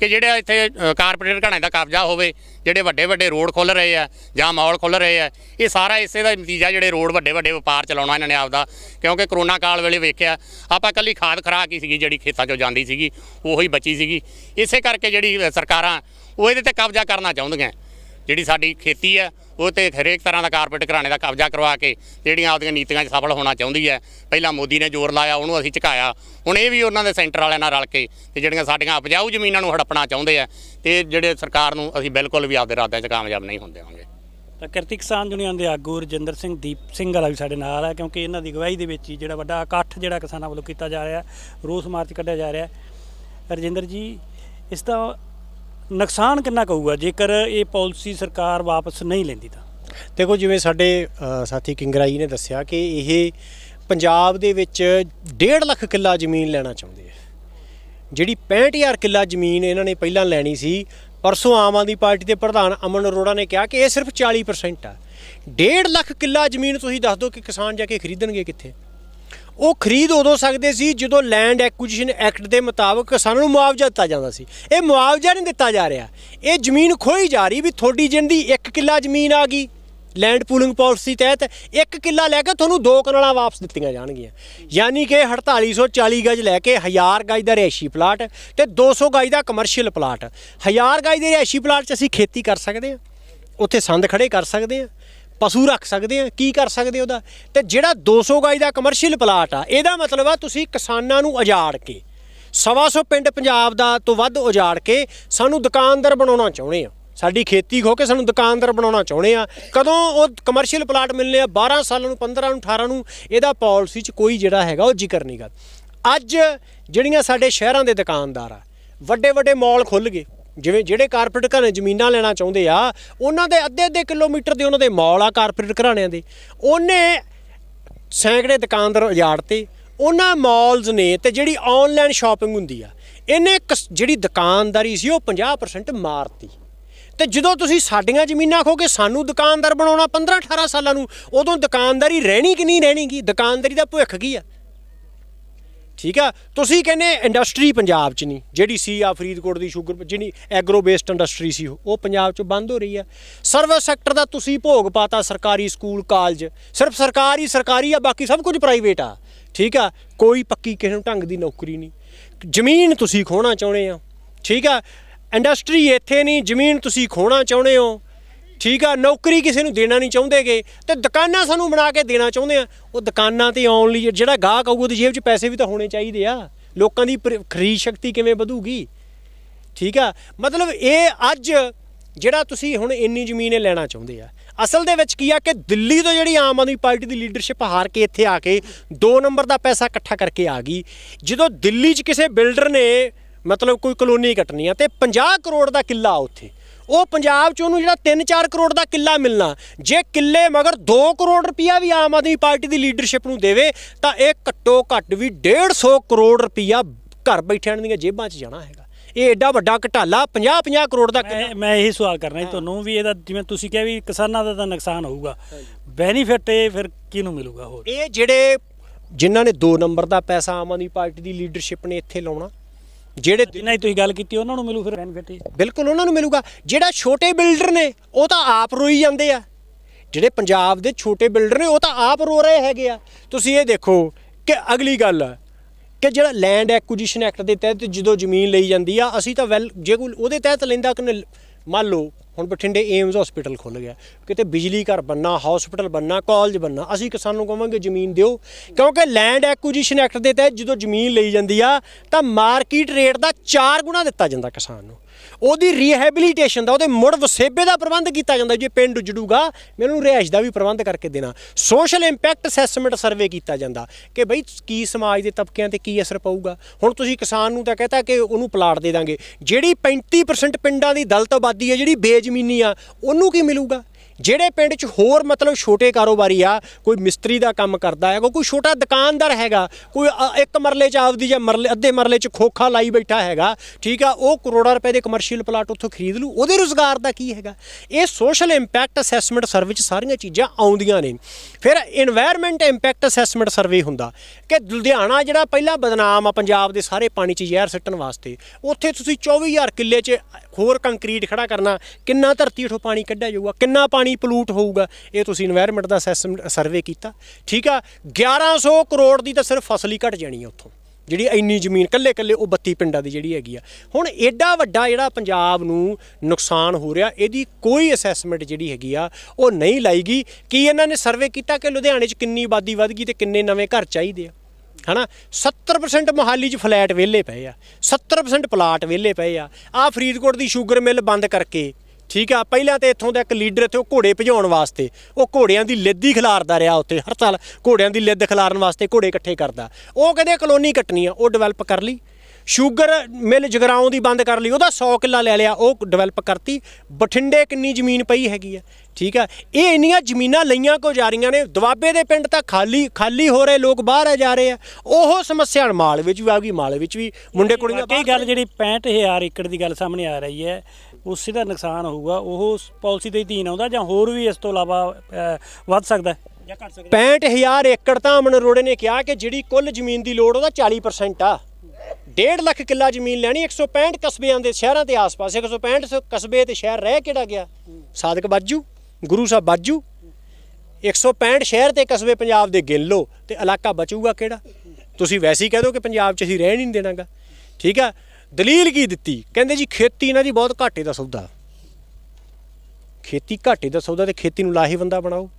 ਕਿ ਜਿਹੜੇ ਇੱਥੇ ਕਾਰਪੋਰੇਟ ਘਾਣੇ ਦਾ ਕਬਜ਼ਾ ਹੋਵੇ, ਜਿਹੜੇ ਵੱਡੇ ਵੱਡੇ ਰੋਡ ਖੁੱਲ ਰਹੇ ਆ ਜਾਂ ਮਾਲ ਖੁੱਲ ਰਹੇ ਆ, ਇਹ ਸਾਰਾ ਇਸੇ ਦਾ ਨਤੀਜਾ ਜਿਹੜੇ ਰੋਡ ਵੱਡੇ ਵੱਡੇ ਵਪਾਰ ਚਲਾਉਣਾ ਇਹਨਾਂ ਨੇ ਆਪਦਾ, ਕਿਉਂਕਿ ਕਰੋਨਾ ਕਾਲ ਵੇਲੇ ਵੇਖਿਆ, ਆਪਾਂ ਕੱਲੀ ਖਾਦ ਖਰਾਕ ਹੀ ਸੀਗੀ ਜਿਹੜੀ ਖੇਤਾਂ 'ਚੋਂ ਜਾਂਦੀ ਸੀਗੀ, ਉਹੀ ਬਚੀ ਸੀਗੀ। ਇਸੇ ਕਰਕੇ ਜਿਹੜੀ ਸਰਕਾਰਾਂ, ਉਹ ਇਹਦੇ ਤੇ ਕਬਜ਼ਾ ਕਰਨਾ ਚਾਹੁੰਦੀਆਂ। ਜਿਹੜੀ ਸਾਡੀ ਖੇਤੀ ਹੈ, ਉਹ ਤੇ ਹਰੇਕ ਤਰ੍ਹਾਂ ਦਾ ਕਾਰਪੋਰੇਟ ਘਰਾਣੇ ਦਾ ਕਬਜ਼ਾ ਕਰਵਾ ਕੇ ਜਿਹੜੀਆਂ ਆਪਦੀਆਂ ਨੀਤੀਆਂ 'ਚ ਸਫਲ ਹੋਣਾ ਚਾਹੁੰਦੀ ਹੈ। ਪਹਿਲਾਂ ਮੋਦੀ ਨੇ ਜ਼ੋਰ ਲਾਇਆ, ਉਹਨੂੰ ਅਸੀਂ ਝੁਕਾਇਆ। ਹੁਣ ਇਹ ਵੀ ਉਹਨਾਂ ਦੇ ਸੈਂਟਰ ਵਾਲਿਆਂ ਨਾਲ ਰਲ ਕੇ ਤੇ ਜਿਹੜੀਆਂ ਸਾਡੀਆਂ ਉਪਜਾਊ ਜ਼ਮੀਨਾਂ ਨੂੰ ਹੜੱਪਣਾ ਚਾਹੁੰਦੇ ਆ, ਤੇ ਜਿਹੜੇ ਸਰਕਾਰ ਨੂੰ ਅਸੀਂ ਬਿਲਕੁਲ ਵੀ ਆਪਦੇ ਇਰਾਦਿਆਂ 'ਚ ਕਾਮਯਾਬ ਨਹੀਂ ਹੁੰਦੇ ਹੋਵਾਂਗੇ ਤਾਂ ਕਿਰਤੀ ਕਿਸਾਨ ਯੂਨੀਅਨ ਦੇ ਆਗੂ ਰਜਿੰਦਰ ਸਿੰਘ ਦੀਪ ਸਿੰਘ ਵਾਲਾ ਵੀ ਸਾਡੇ ਨਾਲ ਹੈ, ਕਿਉਂਕਿ ਇਹਨਾਂ ਦੀ ਅਗਵਾਈ ਦੇ ਵਿੱਚ ਹੀ ਜਿਹੜਾ ਵੱਡਾ ਇਕੱਠ ਜਿਹੜਾ ਕਿਸਾਨਾਂ ਵੱਲੋਂ ਕੀਤਾ ਜਾ ਰਿਹਾ, ਰੋਸ ਮਾਰਚ ਕੱਢਿਆ ਜਾ ਰਿਹਾ। ਰਜਿੰਦਰ ਜੀ, ਇਸ ਦਾ ਨੁਕਸਾਨ ਕਿੰਨਾ ਕਹੂਗਾ ਜੇਕਰ ਇਹ ਪਾਲਿਸੀ ਸਰਕਾਰ ਵਾਪਸ ਨਹੀਂ ਲੈਂਦੀ ਤਾਂ? ਦੇਖੋ ਜਿਵੇਂ ਸਾਡੇ ਅ, ਸਾਥੀ ਕਿੰਗਰਾਈ ਨੇ ਦੱਸਿਆ ਕਿ ਇਹ ਪੰਜਾਬ ਦੇ ਵਿੱਚ 1.5 ਲੱਖ ਕਿੱਲਾ ਜ਼ਮੀਨ ਲੈਣਾ ਚਾਹੁੰਦੇ ਆ। ਜਿਹੜੀ 65000 ਕਿੱਲਾ ਜ਼ਮੀਨ ਇਹਨਾਂ ਨੇ ਪਹਿਲਾਂ ਲੈਣੀ ਸੀ ਪਰਸੋਂ ਆਮ ਆਦਮੀ ਪਾਰਟੀ ਦੇ ਪ੍ਰਧਾਨ ਅਮਨ ਅਰੋੜਾ ਨੇ ਕਿਹਾ ਕਿ ਇਹ ਸਿਰਫ 40% ਆ। 1.5 ਲੱਖ ਕਿੱਲਾ ਜ਼ਮੀਨ ਤੁਸੀਂ ਦੱਸ ਦਿਓ ਕਿ ਕਿਸਾਨ ਜਾ ਕੇ ਖਰੀਦਣਗੇ ਕਿੱਥੇ? ਉਹ ਖਰੀਦ ਉਦੋਂ ਸਕਦੇ ਸੀ ਜਦੋਂ ਲੈਂਡ ਐਕੁਜੀਸ਼ਨ ਐਕਟ ਦੇ ਮੁਤਾਬਕ ਕਿਸਾਨਾਂ ਨੂੰ ਮੁਆਵਜ਼ਾ ਦਿੱਤਾ ਜਾਂਦਾ ਸੀ। ਇਹ ਮੁਆਵਜ਼ਾ ਨਹੀਂ ਦਿੱਤਾ ਜਾ ਰਿਹਾ। ਇਹ ਜ਼ਮੀਨ ਖੋਈ ਜਾ ਰਹੀ ਵੀ ਤੁਹਾਡੀ ਜਿੰਦੀ 1 ਕਿੱਲਾ ਜ਼ਮੀਨ ਆ ਗਈ। ਲੈਂਡ ਪੂਲਿੰਗ ਪਾਲਿਸੀ ਤਹਿਤ 1 ਕਿੱਲਾ ਲੈ ਕੇ ਤੁਹਾਨੂੰ ਦੋ ਕਨਾਲਾਂ ਵਾਪਸ ਦਿੱਤੀਆਂ ਜਾਣਗੀਆਂ। ਯਾਨੀ ਕਿ 4840 ਗਜ ਲੈ ਕੇ 1000 ਗਜ ਦਾ ਰਿਹਾਇਸ਼ੀ ਪਲਾਟ ਤੇ 200 ਗਜ ਦਾ ਕਮਰਸ਼ੀਅਲ ਪਲਾਟ। 1000 ਗਜ ਦੇ ਰਿਹਾਇਸ਼ੀ ਪਲਾਟ 'ਚ ਅਸੀਂ ਖੇਤੀ ਕਰ ਸਕਦੇ ਹਾਂ। ਉੱਥੇ ਸੰਦ ਖੜੇ ਕਰ ਸਕਦੇ ਹਾਂ। ਪਸ਼ੂ ਰੱਖ ਸਕਦੇ ਆ, ਕੀ ਕਰ ਸਕਦੇ ਉਹਦਾ? ਤੇ ਜਿਹੜਾ 200 ਗਾਈ ਦਾ ਕਮਰਸ਼ੀਅਲ ਪਲਾਟ ਆ, ਇਹਦਾ ਮਤਲਬ ਆ ਤੁਸੀਂ ਕਿਸਾਨਾਂ ਨੂੰ ਉਜਾੜ ਕੇ, ਸਵਾ ਸੌ ਪਿੰਡ ਪੰਜਾਬ ਦਾ ਤੋਂ ਵੱਧ ਉਜਾੜ ਕੇ ਸਾਨੂੰ ਦੁਕਾਨਦਾਰ ਬਣਾਉਣਾ ਚਾਹੁੰਦੇ ਆ। ਸਾਡੀ ਖੇਤੀ ਖੋ ਕੇ ਸਾਨੂੰ ਦੁਕਾਨਦਾਰ ਬਣਾਉਣਾ ਚਾਹੁੰਦੇ ਆ। ਕਦੋਂ ਉਹ ਕਮਰਸ਼ੀਅਲ ਪਲਾਟ ਮਿਲਨੇ ਆ? 12 ਸਾਲਾਂ ਨੂੰ 15 ਨੂੰ 18 ਨੂੰ, ਇਹਦਾ ਪਾਲਿਸੀ 'ਚ ਕੋਈ ਜਿਹੜਾ ਹੈਗਾ ਉਹ ਜ਼ਿਕਰ ਨਹੀਂਗਾ ਅੱਜ ਜਿਹੜੀਆਂ ਸਾਡੇ ਸ਼ਹਿਰਾਂ ਦੇ ਦੁਕਾਨਦਾਰ ਆ ਵੱਡੇ ਵੱਡੇ ਮਾਲ ਖੁੱਲ ਗਏ। ਜਿਵੇਂ ਜਿਹੜੇ ਕਾਰਪੋਰੇਟ ਘਰਾਂ ਜ਼ਮੀਨਾਂ ਲੈਣਾ ਚਾਹੁੰਦੇ ਆ, ਉਹਨਾਂ ਦੇ ਅੱਧੇ ਅੱਧੇ ਕਿਲੋਮੀਟਰ ਦੇ ਉਹਨਾਂ ਦੇ ਮਾਲ ਆ ਕਾਰਪੋਰੇਟ ਘਰਾਣਿਆਂ ਦੇ। ਉਹਨੇ ਸੈਂਕੜੇ ਦੁਕਾਨਦਾਰ ਉਜਾੜਤੇ, ਉਹਨਾਂ ਮਾਲਸ ਨੇ ਤੇ ਜਿਹੜੀ ਆਨਲਾਈਨ ਸ਼ਾਪਿੰਗ ਹੁੰਦੀ ਆ, ਇਹਨੇ ਕਸ- ਜਿਹੜੀ ਦੁਕਾਨਦਾਰੀ ਸੀ ਉਹ 50% ਮਾਰਤੀ। ਤੇ ਜਦੋਂ ਤੁਸੀਂ ਸਾਡੀਆਂ ਜ਼ਮੀਨਾਂ ਖੋਗੇ ਸਾਨੂੰ ਦੁਕਾਨਦਾਰ ਬਣਾਉਣਾ 15 18 ਸਾਲਾਂ ਨੂੰ, ਉਦੋਂ ਦੁਕਾਨਦਾਰੀ ਰਹਿਣੀ ਕਿ ਨਹੀਂ ਰਹਿਣੀਗੀ ਦੁਕਾਨਦਾਰੀ ਦਾ ਭਵਿੱਖ ਕੀ ਆ? ਠੀਕ ਆ? ਤੁਸੀਂ ਕਹਿੰਦੇ ਇੰਡਸਟਰੀ ਪੰਜਾਬ 'ਚ ਨਹੀਂ, ਜਿਹੜੀ ਸੀ ਆ ਫਰੀਦਕੋਟ ਦੀ ਸ਼ੂਗਰ, ਜਿਹੜੀ ਐਗਰੋ ਬੇਸਡ ਇੰਡਸਟਰੀ ਸੀ ਉਹ ਉਹ ਪੰਜਾਬ 'ਚ ਬੰਦ ਹੋ ਰਹੀ ਆ। ਸਰਵਿਸ ਸੈਕਟਰ ਦਾ ਤੁਸੀਂ ਭੋਗ ਪਾਤਾ ਸਰਕਾਰੀ ਸਕੂਲ, ਕਾਲਜ। ਸਿਰਫ ਸਰਕਾਰੀ ਸਰਕਾਰੀ ਆ, ਬਾਕੀ ਸਭ ਕੁਝ ਪ੍ਰਾਈਵੇਟ ਆ। ਠੀਕ ਆ? ਕੋਈ ਪੱਕੀ ਕਿਸੇ ਨੂੰ ਢੰਗ ਦੀ ਨੌਕਰੀ ਨਹੀਂ। ਜ਼ਮੀਨ ਤੁਸੀਂ ਖੋਣਾ ਚਾਹੁੰਦੇ ਆ ਠੀਕ ਆ? ਇੰਡਸਟਰੀ ਇੱਥੇ ਨਹੀਂ, ਜ਼ਮੀਨ ਤੁਸੀਂ ਖੋਣਾ ਚਾਹੁੰਦੇ ਹੋ। ਠੀਕ ਆ, ਨੌਕਰੀ ਕਿਸੇ ਨੂੰ ਦੇਣਾ ਨਹੀਂ ਚਾਹੁੰਦੇਗੇ ਤੇ ਦੁਕਾਨਾਂ ਸਾਨੂੰ ਬਣਾ ਕੇ ਦੇਣਾ ਚਾਹੁੰਦੇ ਆ। ਉਹ ਦੁਕਾਨਾਂ ਤੇ ਆਉਣ ਲਈ ਜਿਹੜਾ ਗਾਹਕ ਆਊਗਾ, ਉਹਦੀ ਜੇਬ 'ਚ ਪੈਸੇ ਵੀ ਤਾਂ ਹੋਣੇ ਚਾਹੀਦੇ ਆ। ਲੋਕਾਂ ਦੀ ਪ੍ਰ- ਖਰੀਦ ਸ਼ਕਤੀ ਕਿਵੇਂ ਵਧੂਗੀ? ਠੀਕ ਆ, ਮਤਲਬ ਇਹ ਅੱਜ ਜਿਹੜਾ ਤੁਸੀਂ ਹੁਣ ਇੰਨੀ ਜ਼ਮੀਨ ਇਹ ਲੈਣਾ ਚਾਹੁੰਦੇ ਆ, ਅਸਲ ਦੇ ਵਿੱਚ ਕੀ ਆ ਕਿ ਦਿੱਲੀ ਤੋਂ ਜਿਹੜੀ ਆਮ ਆਦਮੀ ਪਾਰਟੀ ਦੀ ਲੀਡਰਸ਼ਿਪ ਹਾਰ ਕੇ ਇੱਥੇ ਆ ਕੇ 2 ਨੰਬਰ ਦਾ ਪੈਸਾ ਇਕੱਠਾ ਕਰਕੇ ਆ ਗਈ। ਜਦੋਂ ਦਿੱਲੀ 'ਚ ਕਿਸੇ ਬਿਲਡਰ ਨੇ, ਮਤਲਬ ਕੋਈ ਕਲੋਨੀ ਕੱਟਣੀ ਆ, ਤੇ 50 ਕਰੋੜ ਦਾ ਕਿੱਲਾ ਉੱਥੇ। ਉਹ ਪੰਜਾਬ 'ਚ ਉਹਨੂੰ ਜਿਹੜਾ 3-4 ਕਰੋੜ ਦਾ ਕਿੱਲਾ ਮਿਲਣਾ ਜੇ ਕਿੱਲੇ ਮਗਰ 2 ਕਰੋੜ ਰੁਪਈਆ ਵੀ ਆਮ ਆਦਮੀ ਪਾਰਟੀ ਦੀ ਲੀਡਰਸ਼ਿਪ ਨੂੰ ਦੇਵੇ ਤਾਂ ਇਹ ਘੱਟੋ ਘੱਟ ਵੀ 150 ਕਰੋੜ ਰੁਪਈਆ ਘਰ ਬੈਠਿਆਂ ਦੀਆਂ ਜੇਬਾਂ 'ਚ ਜਾਣਾ ਹੈਗਾ। ਇਹ ਐਡਾ ਵੱਡਾ ਘਟਾਲਾ 50-50 ਕਰੋੜ ਦਾ ਮੈਂ ਇਹੀ ਸਵਾਲ ਕਰਨਾ ਸੀ ਤੁਹਾਨੂੰ ਵੀ ਇਹਦਾ ਜਿਵੇਂ ਤੁਸੀਂ ਕਿਹਾ ਵੀ ਕਿਸਾਨਾਂ ਦਾ ਤਾਂ ਨੁਕਸਾਨ ਹੋਊਗਾ। ਬੈਨੀਫਿਟ ਇਹ ਫਿਰ ਕਿਹਨੂੰ ਮਿਲੂਗਾ ਹੋਰ? ਇਹ ਜਿਹੜੇ ਜਿਨ੍ਹਾਂ ਨੇ 2 ਨੰਬਰ ਦਾ ਪੈਸਾ ਆਮ ਆਦਮੀ ਪਾਰਟੀ ਦੀ ਲੀਡਰਸ਼ਿਪ ਨੇ ਇੱਥੇ ਲਾਉਣਾ ਜਿਹੜੇ ਜਿੰਨਾ ਹੀ ਤੁਸੀਂ ਗੱਲ ਕੀਤੀ ਉਹਨਾਂ ਨੂੰ ਮਿਲੂ ਫਿਰ? ਬੈਨੀਫਿਟ ਬਿਲਕੁਲ ਉਹਨਾਂ ਨੂੰ ਮਿਲੂਗਾ। ਜਿਹੜਾ ਛੋਟੇ ਬਿਲਡਰ ਨੇ ਉਹ ਤਾਂ ਆਪ ਰੋਈ ਜਾਂਦੇ ਆ। ਜਿਹੜੇ ਪੰਜਾਬ ਦੇ ਛੋਟੇ ਬਿਲਡਰ ਨੇ ਉਹ ਤਾਂ ਆਪ ਰੋ ਰਹੇ ਹੈਗੇ ਆ। ਤੁਸੀਂ ਇਹ ਦੇਖੋ ਕਿ ਅਗਲੀ ਗੱਲ ਕਿ ਜਿਹੜਾ ਲੈਂਡ ਐਕੁਜੀਸ਼ਨ ਐਕਟ ਦੇ ਤਹਿਤ ਜਦੋਂ ਜ਼ਮੀਨ ਲਈ ਜਾਂਦੀ ਆ ਅਸੀਂ ਤਾਂ ਵੈਲ ਜੇ ਕੋਈ ਉਹਦੇ ਤਹਿਤ ਲੈਂਦਾ ਕਿ ਮੰਨ ਲਓ ਹੁਣ ਬਠਿੰਡੇ ਏਮਜ਼ ਹਸਪੀਟਲ ਖੁੱਲ ਗਿਆ। ਕਿਤੇ ਬਿਜਲੀ ਘਰ ਬੰਨਾ ਹਸਪੀਟਲ ਬੰਨਾ ਕਾਲਜ ਬੰਨਾ ਅਸੀਂ ਕਿਸਾਨ ਨੂੰ ਕਹਾਂਗੇ ਜ਼ਮੀਨ ਦਿਓ। ਕਿਉਂਕਿ ਲੈਂਡ ਐਕੁਜੀਸ਼ਨ ਐਕਟ ਦੇ ਤਹਿਤ ਜਦੋਂ ਜ਼ਮੀਨ ਲਈ ਜਾਂਦੀ ਆ, ਤਾਂ ਮਾਰਕੀਟ ਰੇਟ ਦਾ 4 ਗੁਣਾ ਦਿੱਤਾ ਜਾਂਦਾ ਕਿਸਾਨ ਨੂੰ। ਉਹਦੀ ਰੀਹੈਬਿਲਿਟੇਸ਼ਨ ਦਾ, ਉਹਦੇ ਮੁੜ ਵਸੇਬੇ ਦਾ ਪ੍ਰਬੰਧ ਕੀਤਾ ਜਾਂਦਾ ਜੇ ਪਿੰਡ ਉਜੜੂਗਾ ਮੈਨੂੰ ਰਿਹਾਇਸ਼ ਦਾ ਵੀ ਪ੍ਰਬੰਧ ਕਰਕੇ ਦੇਣਾ। ਸੋਸ਼ਲ ਇੰਪੈਕਟ ਅਸੈਸਮੈਂਟ ਸਰਵੇ ਕੀਤਾ ਜਾਂਦਾ ਕਿ ਬਈ ਕੀ ਸਮਾਜ ਦੇ ਤਬਕਿਆਂ ਤੇ ਕੀ ਅਸਰ ਪਊਗਾ। ਹੁਣ ਤੁਸੀਂ ਕਿਸਾਨ ਨੂੰ ਤਾਂ ਕਹਤਾ ਕਿ ਉਹਨੂੰ ਪਲਾਟ ਦੇ ਦਾਂਗੇ। ਜਿਹੜੀ 35% ਪਿੰਡਾਂ ਦੀ ਦਲਤ ਆਬਾਦੀ ਹੈ ਜਿਹੜੀ ਬੇਜ਼ਮੀਨੀ ਆ, ਉਹਨੂੰ ਕੀ ਮਿਲੂਗਾ? ਜਿਹੜੇ ਪਿੰਡ 'ਚ ਹੋਰ ਮਤਲਬ ਛੋਟੇ ਕਾਰੋਬਾਰੀ ਆ, ਕੋਈ ਮਿਸਤਰੀ ਦਾ ਕੰਮ ਕਰਦਾ ਹੈ ਕੋਈ ਛੋਟਾ ਦੁਕਾਨਦਾਰ ਹੈਗਾ, ਕੋਈ ਇੱਕ ਮਰਲੇ 'ਚ ਆਪਦੀ ਜਾਂ ਮਰਲੇ, ਅੱਧੇ ਮਰਲੇ 'ਚ ਖੋਖਾ ਲਾਈ ਬੈਠਾ ਹੈਗਾ, ਠੀਕ ਆ, ਉਹ ਕਰੋੜਾਂ ਰੁਪਏ ਦੇ ਕਮਰਸ਼ੀਅਲ ਪਲਾਟ ਉੱਥੋਂ ਖਰੀਦ ਲੂ ਉਹਦੇ ਰੁਜ਼ਗਾਰ ਦਾ ਕੀ ਹੈਗਾ? ਇਹ ਸੋਸ਼ਲ ਇੰਪੈਕਟ ਅਸੈਸਮੈਂਟ ਸਰਵੇ 'ਚ ਸਾਰੀਆਂ ਚੀਜ਼ਾਂ ਆਉਂਦੀਆਂ ਨੇ। ਫਿਰ এনवायरमेंट ਇੰਪੈਕਟ ਅਸੈਸਮੈਂਟ ਸਰਵੇ ਹੁੰਦਾ ਕਿ ਲੁਧਿਆਣਾ ਜਿਹੜਾ ਪਹਿਲਾਂ ਬਦਨਾਮ ਆ ਪੰਜਾਬ ਦੇ ਸਾਰੇ ਪਾਣੀ 'ਚ ਜ਼ਹਿਰ ਸਿੱਟਣ ਵਾਸਤੇ, ਉੱਥੇ ਤੁਸੀਂ 24000 ਕਿੱਲੇ 'ਚ ਹੋਰ ਕੰਕਰੀਟ ਖੜਾ ਕਰਨਾ, ਕਿੰਨਾ ਧਰਤੀ ਉਠੋ ਪਾਣੀ ਕੱਢਿਆ ਜਾਊਗਾ, ਕਿੰਨਾ ਪਾਣੀ ਪਾਣੀ ਪੋਲੂਟ ਹੋਊਗਾ। ਇਹ ਤੁਸੀਂ এনवायरमेंट ਦਾ ਅਸੈਸਮੈਂਟ ਸਰਵੇ ਕੀਤਾ। ਠੀਕ ਆ? 1100 ਕਰੋੜ ਦੀ ਤਾਂ ਸਿਰਫ ਫਸਲ ਹੀ ਘਟ ਜਾਣੀ ਆ ਉੱਥੋਂ। ਜਿਹੜੀ ਇੰਨੀ ਜ਼ਮੀਨ ਕੱਲੇ ਕੱਲੇ ਉਹ 32 ਪਿੰਡਾਂ ਦੀ ਜਿਹੜੀ ਹੈਗੀ ਆ। ਹੁਣ ਐਡਾ ਵੱਡਾ ਜਿਹੜਾ ਪੰਜਾਬ ਨੂੰ ਨੁਕਸਾਨ ਹੋ ਰਿਹਾ, ਇਹਦੀ ਕੋਈ ਅਸੈਸਮੈਂਟ ਜਿਹੜੀ ਹੈਗੀ ਆ, ਉਹ ਨਹੀਂ ਲਾਈ ਗਈ ਕੀ ਇਹਨਾਂ ਨੇ ਸਰਵੇ ਕੀਤਾ ਕਿ ਲੁਧਿਆਣੇ 'ਚ ਕਿੰਨੀ ਆਬਾਦੀ ਵਧ ਗਈ ਤੇ ਕਿੰਨੇ ਨਵੇਂ ਘਰ ਚਾਹੀਦੇ ਆ? ਹਨਾ? 70% ਮੋਹਾਲੀ 'ਚ ਫਲੈਟ ਵਿਹਲੇ ਪਏ ਆ। 70% ਪਲਾਟ ਵਿਹਲੇ ਪਏ ਆ। ਆ ਫਰੀਦਕੋਟ ਦੀ ਸ਼ੂਗਰ ਮਿਲ ਬੰਦ ਕਰਕੇ ਠੀਕ ਆ ਪਹਿਲਾਂ ਤੇ ਇੱਥੋਂ ਦਾ ਇੱਕ ਲੀਡਰ ਇੱਥੇ ਉਹ ਘੋੜੇ ਭਜਾਉਣ ਵਾਸਤੇ ਉਹ ਘੋੜਿਆਂ ਦੀ ਲਿੱਦ ਹੀ ਖਿਲਾਰਦਾ ਰਿਹਾ ਉੱਥੇ ਹਰ ਸਾਲ ਘੋੜਿਆਂ ਦੀ ਲਿੱਦ ਖਿਲਾਰਨ ਵਾਸਤੇ ਘੋੜੇ ਇਕੱਠੇ ਕਰਦਾ। ਉਹ ਕਹਿੰਦੇ ਕਲੋਨੀ ਕੱਟਣੀ ਆ ਉਹ ਡਿਵੈਲਪ ਕਰ ਲਈ। ਸ਼ੂਗਰ ਮਿਲ ਜਗਰਾਉਂ ਦੀ ਬੰਦ ਕਰ ਲਈ ਉਹਦਾ 100 ਕਿੱਲਾ ਲੈ ਲਿਆ ਉਹ ਡਿਵੈਲਪ ਕਰਤੀ। ਬਠਿੰਡੇ ਕਿੰਨੀ ਜ਼ਮੀਨ ਪਈ ਹੈਗੀ ਆ ਠੀਕ ਆ। ਇਹ ਇੰਨੀਆਂ ਜ਼ਮੀਨਾਂ ਲਈਆਂ ਕੋ ਜਾ ਰਹੀਆਂ ਨੇ? ਦੁਆਬੇ ਦੇ ਪਿੰਡ ਤਾਂ ਖਾਲੀ ਖਾਲੀ ਹੋ ਰਹੇ ਲੋਕ ਬਾਹਰ ਆ ਜਾ ਰਹੇ ਆ। ਉਹ ਸਮੱਸਿਆ ਮਾਲ ਵਿੱਚ ਵੀ ਆ ਗਈ ਮਾਲ ਵਿੱਚ ਵੀ ਮੁੰਡੇ ਕੁੜੀਆਂ ਕਈ ਗੱਲ ਜਿਹੜੀ 65000 ਏਕੜ ਦੀ ਗੱਲ ਸਾਹਮਣੇ ਆ ਰਹੀ ਹੈ ਉਸੇ ਦਾ ਨੁਕਸਾਨ ਹੋਊਗਾ ਉਹ ਪਾਲਿਸੀ ਦੇ ਅਧੀਨ ਆਉਂਦਾ ਜਾਂ ਹੋਰ ਵੀ ਇਸ ਤੋਂ ਇਲਾਵਾ ਵੱਧ ਸਕਦਾ ਹੈ? ਜਾਂ ਘਟ ਸਕਦਾ ਹੈ? 65000 ਏਕੜ ਤਾਂ ਅਮਨ ਅਰੋੜੇ ਨੇ ਕਿਹਾ ਕਿ ਜਿਹੜੀ ਕੁੱਲ ਜ਼ਮੀਨ ਦੀ ਲੋੜ ਉਹਦਾ 40% ਆ। 1.5 ਲੱਖ ਕਿੱਲਾ ਜ਼ਮੀਨ ਲੈਣੀ 165 ਕਸਬਿਆਂ ਦੇ ਸ਼ਹਿਰਾਂ ਦੇ ਆਸ-ਪਾਸ 165 ਸ- ਕਸਬੇ ਤੇ ਸ਼ਹਿਰ ਰਹਿ ਕਿਹੜਾ ਗਿਆ? ਸਾਦਕ ਬਾਜੂ ਗੁਰੂ ਸਾਹਿਬ ਬਾਜੂ 165 ਸ਼ਹਿਰ ਤੇ ਕਸਬੇ ਪੰਜਾਬ ਦੇ ਗਿਣ ਲਓ ਤੇ ਇਲਾਕਾ ਬਚੂਗਾ ਕਿਹੜਾ? ਤੁਸੀਂ ਵੈਸੇ ਹੀ ਕਹਿ ਦਿਓ ਕਿ ਪੰਜਾਬ 'ਚ ਅਸੀਂ ਰਹਿਣ ਹੀ ਨਹੀਂ ਦੇਣਾਗਾ। ਠੀਕ ਆ? ਦਲੀਲ ਕੀ ਦਿੱਤੀ? ਕਹਿੰਦੇ ਜੀ ਖੇਤੀ ਇਹਨਾਂ ਦੀ ਬਹੁਤ ਘਾਟੇ ਦਾ ਸੌਦਾ। ਖੇਤੀ ਘਾਟੇ ਦਾ ਸੌਦਾ ਤੇ ਖੇਤੀ ਨੂੰ ਲਾਹੇਵੰਦਾ ਬਣਾਓ।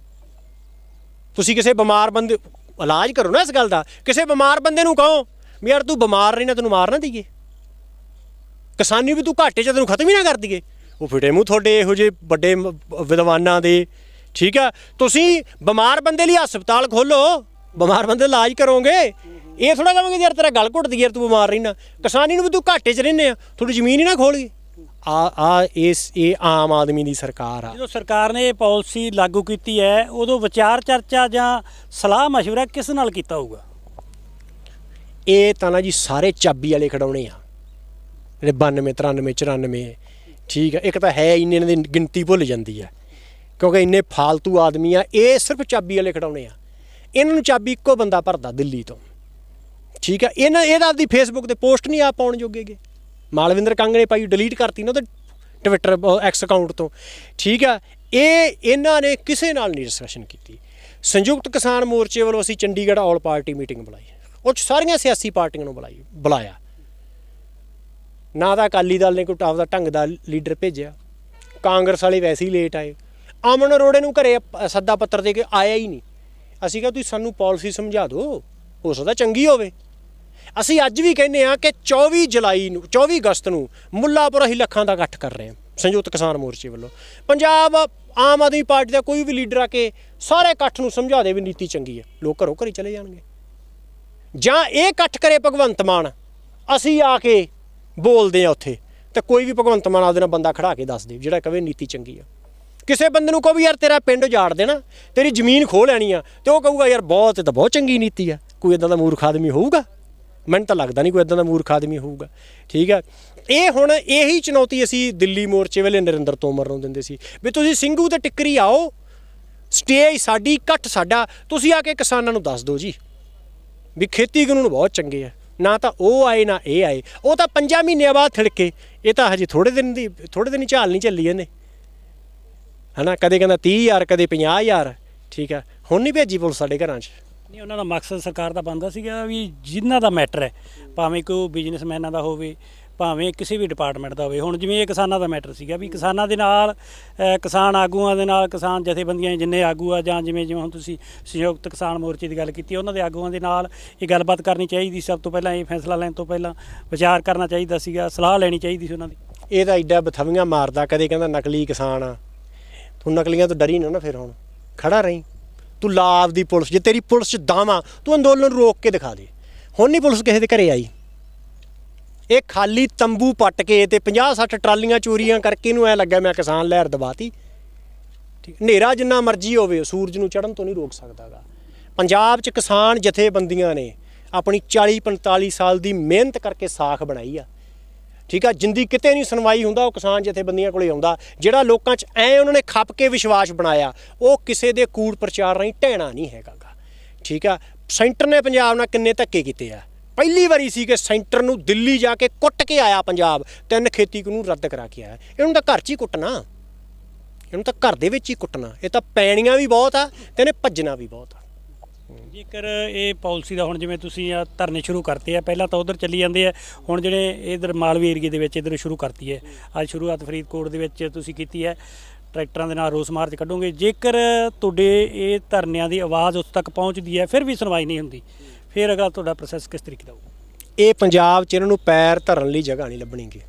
ਤੁਸੀਂ ਕਿਸੇ ਬਿਮਾਰ ਬੰਦੇ, ਇਲਾਜ ਕਰੋ ਨਾ ਇਸ ਗੱਲ ਦਾ। ਕਿਸੇ ਬਿਮਾਰ ਬੰਦੇ ਨੂੰ ਕਹੋ ਵੀ ਯਾਰ ਤੂੰ ਬਿਮਾਰ ਰਹਿਣਾ ਤੈਨੂੰ ਮਾਰ ਨਾ ਦਈਏ। ਕਿਸਾਨੀ ਵੀ ਤੂੰ ਘਾਟੇ ਚ ਤੈਨੂੰ ਖਤਮ ਹੀ ਨਾ ਕਰ ਦਈਏ। ਉਹ ਫਿਟੇ ਮੂੰਹ ਤੁਹਾਡੇ ਇਹੋ ਜਿਹੇ ਵੱਡੇ ਵਿਦਵਾਨਾਂ ਦੇ। ਠੀਕ ਆ? ਤੁਸੀਂ ਬਿਮਾਰ ਬੰਦੇ ਲਈ ਹਸਪਤਾਲ ਖੋਲੋ। ਬਿਮਾਰ ਬੰਦੇ ਇਲਾਜ ਕਰੋਗੇ। ਇਹ ਥੋੜਾ ਕਹਾਂਗੇ ਯਾਰ ਤੇਰਾ ਗਲ ਘੁੱਟ ਦਈਏ ਯਾਰ ਤੂੰ ਬਿਮਾਰ ਰਹਿਣਾ ਕਿਸਾਨੀ ਨੂੰ ਵੀ ਤੂੰ ਘਾਟੇ ਚ ਰਹਿੰਦੇ ਆ ਥੋੜੀ ਜ਼ਮੀਨ ਹੀ ਨਾ ਖੋਲਗੀ ਆ ਆ ਇਸ ਇਹ ਆਮ ਆਦਮੀ ਦੀ ਸਰਕਾਰ ਆ ਜਦੋਂ ਸਰਕਾਰ ਨੇ ਇਹ ਪਾਲਿਸੀ ਲਾਗੂ ਕੀਤੀ ਹੈ ਉਦੋਂ ਵਿਚਾਰ ਚਰਚਾ ਜਾਂ ਸਲਾਹ مشورہ ਕਿਸ ਨਾਲ ਕੀਤਾ ਹੋਊਗਾ ਇਹ ਤਾਂ ਨਾ ਜੀ ਸਾਰੇ ਚਾਬੀ ਵਾਲੇ ਖਿਡੌਣੇ ਆ ਜਿਹੜੇ 92 93 94 ਠੀਕ ਆ ਇੱਕ ਤਾਂ ਹੈ ਇੰਨੇ ਇਹਨਾਂ ਦੀ ਗਿਣਤੀ ਭੁੱਲ ਜਾਂਦੀ ਆ ਕਿਉਂਕਿ ਇੰਨੇ ਫਾਲਤੂ ਆਦਮੀ ਆ ਇਹ ਸਿਰਫ ਚਾਬੀ ਵਾਲੇ ਖਿਡੌਣੇ ਆ ਇਹਨਾਂ ਨੂੰ ਚਾਬੀ ਇੱਕੋ ਬੰਦਾ ਭਰਦਾ ਦਿੱਲੀ ਤੋਂ ਠੀਕ ਆ, ਇਹਨਾਂ, ਇਹਦਾ ਆਪਦੀ ਫੇਸਬੁੱਕ ਤੇ ਪੋਸਟ ਨਹੀਂ ਆ ਪਾਉਣ ਜੋਗੇਗੇ ਮਾਲਵਿੰਦਰ ਕੰਗ ਨੇ ਪਾਈ ਡਿਲੀਟ ਕਰਤੀ ਨਾ ਉਹਦੇ ਟਵਿੱਟਰ ਐਕਸ ਅਕਾਊਂਟ ਤੋਂ। ਠੀਕ ਆ, ਇਹ, ਇਹਨਾਂ ਨੇ ਕਿਸੇ ਨਾਲ ਨਹੀਂ ਡਿਸਕਸ਼ਨ ਕੀਤੀ। ਸੰਯੁਕਤ ਕਿਸਾਨ ਮੋਰਚੇ ਵੱਲੋਂ ਅਸੀਂ ਚੰਡੀਗੜ੍ਹ ਆਲ ਪਾਰਟੀ ਮੀਟਿੰਗ ਬੁਲਾਈ। ਉਹ 'ਚ ਸਾਰੀਆਂ ਸਿਆਸੀ ਪਾਰਟੀਆਂ ਨੂੰ ਬੁਲਾਈ, ਬੁਲਾਇਆ। ਨਾ ਤਾਂ ਅਕਾਲੀ ਦਲ ਨੇ ਕੋਈ ਆਪਦਾ ਢੰਗ ਦਾ ਲੀਡਰ ਭੇਜਿਆ। ਕਾਂਗਰਸ ਵਾਲੇ ਵੈਸੇ ਹੀ ਲੇਟ ਆਏ। ਅਮਨ ਅਰੋੜੇ ਨੂੰ ਘਰੇ ਸੱਦਾ ਪੱਤਰ ਦੇ ਕੇ ਆਇਆ ਹੀ ਨਹੀਂ। ਅਸੀਂ ਕਿਹਾ, ਤੁਸੀਂ ਸਾਨੂੰ ਪਾਲਿਸੀ ਸਮਝਾ ਦਿਓ, ਹੋ ਸਕਦਾ ਚੰਗੀ ਹੋਵੇ। ਅਸੀਂ ਅੱਜ ਵੀ ਕਹਿੰਦੇ ਆ ਕਿ 24 ਜੁਲਾਈ ਨੂੰ 24 ਅਗਸਤ ਨੂੰ ਮੁੱਲਾਪੁਰ ਅਸੀਂ ਲੱਖਾਂ ਦਾ ਇਕੱਠ ਕਰ ਰਹੇ ਹਾਂ, ਸੰਯੁਕਤ ਕਿਸਾਨ ਮੋਰਚੇ ਵੱਲੋਂ। ਪੰਜਾਬ ਆਮ ਆਦਮੀ ਪਾਰਟੀ ਦਾ ਕੋਈ ਵੀ ਲੀਡਰ ਆ ਕੇ ਸਾਰੇ ਇਕੱਠ ਨੂੰ ਸਮਝਾ ਦੇ ਵੀ ਨੀਤੀ ਚੰਗੀ ਹੈ, ਲੋਕ ਘਰੋਂ ਘਰੀ ਚਲੇ ਜਾਣਗੇ। ਜਾਂ ਇਹ ਇਕੱਠ ਕਰੇ ਭਗਵੰਤ ਮਾਨ, ਅਸੀਂ ਆ ਕੇ ਬੋਲਦੇ ਆ ਉੱਥੇ, ਤੇ ਕੋਈ ਵੀ ਭਗਵੰਤ ਮਾਨ ਆਪਦੇ ਨਾਲ ਬੰਦਾ ਖੜਾ ਕੇ ਦੱਸ ਦੇ, ਜਿਹੜਾ ਕਵੇ ਨੀਤੀ ਚੰਗੀ ਆ। ਕਿਸੇ ਬੰਦੇ ਨੂੰ ਕਹੋ ਵੀ ਯਾਰ ਤੇਰਾ ਪਿੰਡ ਉਜਾੜ ਦੇਣਾ, ਤੇਰੀ ਜ਼ਮੀਨ ਖੋਹ ਲੈਣੀ ਆ, ਤੇ ਉਹ ਕਹੂਗਾ ਯਾਰ ਬਹੁਤ, ਇਹ ਤਾਂ ਬਹੁਤ ਚੰਗੀ ਨੀਤੀ ਆ, ਕੋਈ ਇਦਾਂ ਦਾ ਮੂਰਖ ਆਦਮੀ ਹੋਊਗਾ? ਮੈਨੂੰ ਤਾਂ ਲੱਗਦਾ ਨਹੀਂ ਕੋਈ ਇਦਾਂ ਦਾ ਮੂਰਖ ਆਦਮੀ ਹੋਊਗਾ। ਠੀਕ ਆ ਇਹ ਹੁਣ ਇਹੀ ਚੁਣੌਤੀ ਅਸੀਂ ਦਿੱਲੀ ਮੋਰਚੇ ਵੇਲੇ ਨਰਿੰਦਰ ਤੋਮਰ ਨੂੰ ਦਿੰਦੇ ਸੀ ਵੀ ਤੁਸੀਂ ਸਿੰਘੂ ਤੇ ਟਿੱਕਰੀ ਆਓ, ਸਟੇਜ ਸਾਡੀ ਇਕੱਠ ਸਾਡਾ, ਤੁਸੀਂ ਆ ਕੇ ਕਿਸਾਨਾਂ ਨੂੰ ਦੱਸ ਦਿਓ ਜੀ ਵੀ ਖੇਤੀ ਕਾਨੂੰਨ ਬਹੁਤ ਚੰਗੇ ਆ, ਨਾ ਤਾਂ ਉਹ ਆਏ, ਨਾ ਇਹ ਆਏ। ਉਹ ਤਾਂ ਪੰਜਾਂ ਮਹੀਨਿਆਂ ਬਾਅਦ ਥਿੜਕੇ, ਇਹ ਤਾਂ ਹਜੇ ਥੋੜੇ ਦਿਨ ਦੀ ਥੋੜੇ ਦਿਨ ਝਾਲ ਨਹੀਂ ਚੱਲੀ ਇਹਨੇ। ਹਨਾ? ਕਦੇ ਕਹਿੰਦਾ 30000 ਕਦੇ 50000 ਠੀਕ ਆ ਹੁਣ ਨਹੀਂ ਭੇਜੀ ਪੁਲਿਸ ਸਾਡੇ ਘਰਾਂ 'ਚ। ਨਹੀਂ, ਉਹਨਾਂ ਦਾ ਮਕਸਦ ਸਰਕਾਰ ਦਾ ਬੰਦਾ ਸੀਗਾ ਵੀ ਜਿਨ੍ਹਾਂ ਦਾ ਮੈਟਰ ਹੈ, ਭਾਵੇਂ ਕੋਈ ਬਿਜ਼ਨਸਮੈਨਾਂ ਦਾ ਹੋਵੇ, ਭਾਵੇਂ ਕਿਸੇ ਵੀ ਡਿਪਾਰਟਮੈਂਟ ਦਾ ਹੋਵੇ। ਹੁਣ ਜਿਵੇਂ ਇਹ ਕਿਸਾਨਾਂ ਦਾ ਮੈਟਰ ਸੀਗਾ ਵੀ ਕਿਸਾਨਾਂ ਦੇ ਨਾਲ ਕਿਸਾਨ ਆਗੂਆਂ ਦੇ ਨਾਲ, ਕਿਸਾਨ ਜਥੇਬੰਦੀਆਂ ਜਿੰਨੇ ਆਗੂ ਆ ਜਾਂ ਜਿਵੇਂ ਜਿਵੇਂ ਹੁਣ ਤੁਸੀਂ ਸੰਯੁਕਤ ਕਿਸਾਨ ਮੋਰਚੇ ਦੀ ਗੱਲ ਕੀਤੀ, ਉਹਨਾਂ ਦੇ ਆਗੂਆਂ ਦੇ ਨਾਲ ਇਹ ਗੱਲਬਾਤ ਕਰਨੀ ਚਾਹੀਦੀ ਸਭ ਤੋਂ ਪਹਿਲਾਂ ਇਹ ਫੈਸਲਾ ਲੈਣ ਤੋਂ ਪਹਿਲਾਂ ਵਿਚਾਰ ਕਰਨਾ ਚਾਹੀਦਾ ਸੀਗਾ, ਸਲਾਹ ਲੈਣੀ ਚਾਹੀਦੀ ਸੀ ਉਹਨਾਂ ਦੀ। ਇਹ ਤਾਂ ਐਡਾ ਬਥਵੀਆਂ ਮਾਰਦਾ, ਕਦੇ ਕਹਿੰਦਾ ਨਕਲੀ ਕਿਸਾਨ ਆ। ਤੂੰ ਨਕਲੀਆਂ ਤੋਂ ਡਰੀ ਨਾ ਨਾ ਫਿਰ ਹੁਣ। ਖੜਾ ਰਹੀਂ। ਤੂੰ ਲਾ ਆਪਦੀ ਪੁਲਿਸ, ਜੇ ਤੇਰੀ ਪੁਲਿਸ 'ਚ ਦਾਵਾ, ਤੂੰ ਅੰਦੋਲਨ ਨੂੰ ਰੋਕ ਕੇ ਦਿਖਾ ਦੇ। ਹੁਣ ਨਹੀਂ ਪੁਲਿਸ ਕਿਸੇ ਦੇ ਘਰੇ ਆਈ। ਇਹ ਖਾਲੀ ਤੰਬੂ ਪੱਟ ਕੇ ਤੇ 50 60 ਟਰਾਲੀਆਂ ਚੋਰੀਆਂ ਕਰਕੇ ਇਹਨੂੰ ਐ ਲੱਗਾ ਮੈਂ ਕਿਸਾਨ ਲਹਿਰ ਦਬਾਤੀ। ਠੀਕ, ਹਨੇਰਾ ਜਿੰਨਾ ਮਰਜ਼ੀ ਹੋਵੇ, ਸੂਰਜ ਨੂੰ ਚੜ੍ਹਨ ਤੋਂ ਨਹੀਂ ਰੋਕ ਸਕਦਾਗਾ। ਪੰਜਾਬ 'ਚ ਕਿਸਾਨ ਜਥੇਬੰਦੀਆਂ ਨੇ ਆਪਣੀ 40 45 ਸਾਲ ਦੀ ਮਿਹਨਤ ਕਰਕੇ ਸਾਖ ਬਣਾਈ ਆ। ਠੀਕ ਆ? ਜਿੰਦੀ ਕਿਤੇ ਨਹੀਂ ਸੁਣਵਾਈ ਹੁੰਦਾ, ਉਹ ਕਿਸਾਨ ਜਥੇਬੰਦੀਆਂ ਕੋਲੇ ਆਉਂਦਾ। ਜਿਹੜਾ ਲੋਕਾਂ 'ਚ ਐ ਉਹਨਾਂ ਨੇ ਖੱਪ ਕੇ ਵਿਸ਼ਵਾਸ ਬਣਾਇਆ, ਉਹ ਕਿਸੇ ਦੇ ਕੂੜ ਪ੍ਰਚਾਰ ਰਾਹੀਂ ਢਹਿਣਾ ਨਹੀਂ ਹੈਗਾ ਗਾ। ਠੀਕ ਆ? ਸੈਂਟਰ ਨੇ ਪੰਜਾਬ ਨਾਲ ਕਿੰਨੇ ਧੱਕੇ ਕੀਤੇ ਆ? ਪਹਿਲੀ ਵਾਰੀ ਸੀ ਕਿ ਸੈਂਟਰ ਨੂੰ ਦਿੱਲੀ ਜਾ ਕੇ ਕੁੱਟ ਕੇ ਆਇਆ ਪੰਜਾਬ। ਤਿੰਨ ਖੇਤੀ ਕਾਨੂੰਨ ਰੱਦ ਕਰਾ ਕੇ ਆਇਆ। ਇਹਨੂੰ ਤਾਂ ਘਰ 'ਚ ਹੀ ਕੁੱਟਣਾ। ਇਹਨੂੰ ਤਾਂ ਘਰ ਦੇ ਵਿੱਚ ਹੀ ਕੁੱਟਣਾ। ਇਹ ਤਾਂ ਪੈਣੀਆਂ ਵੀ ਬਹੁਤ ਆ, ਤੇ ਇਹਨੇ ਭੱਜਣਾ ਵੀ ਬਹੁਤ ਆ। ਜੇਕਰ ਇਹ ਪਾਲਿਸੀ ਦਾ ਹੁਣ ਜਿਵੇਂ ਤੁਸੀਂ ਆ ਧਰਨੇ ਸ਼ੁਰੂ ਕਰਤੇ ਆ, ਪਹਿਲਾਂ ਤਾਂ ਉਧਰ ਚੱਲੀ ਜਾਂਦੇ ਆ, ਹੁਣ ਜਿਹੜੇ ਇਧਰ ਮਾਲਵੇ ਏਰੀਏ ਦੇ ਵਿੱਚ ਇਧਰ ਸ਼ੁਰੂ ਕਰਤੀ ਹੈ। ਅੱਜ ਸ਼ੁਰੂਆਤ ਫਰੀਦਕੋਟ ਦੇ ਵਿੱਚ ਤੁਸੀਂ ਕੀਤੀ ਹੈ, ਟਰੈਕਟਰਾਂ ਦੇ ਨਾਲ ਰੋਸ ਮਾਰਚ ਕੱਢੋਗੇ। ਜੇਕਰ ਤੁਹਾਡੇ ਇਹ ਧਰਨਿਆਂ ਦੀ ਆਵਾਜ਼ ਉਸ ਤੱਕ ਪਹੁੰਚਦੀ ਹੈ, ਫਿਰ ਵੀ ਸੁਣਵਾਈ ਨਹੀਂ ਹੁੰਦੀ। ਫਿਰ ਅਗਲਾ ਤੁਹਾਡਾ ਪ੍ਰੋਸੈਸ ਕਿਸ ਤਰੀਕੇ ਦਾ ਹੋਊਗਾ? ਇਹ ਪੰਜਾਬ 'ਚ ਇਹਨਾਂ ਨੂੰ ਪੈਰ ਧਰਨ ਲਈ ਜਗ੍ਹਾ ਨਹੀਂ ਲੱਭਣੀਗੀ।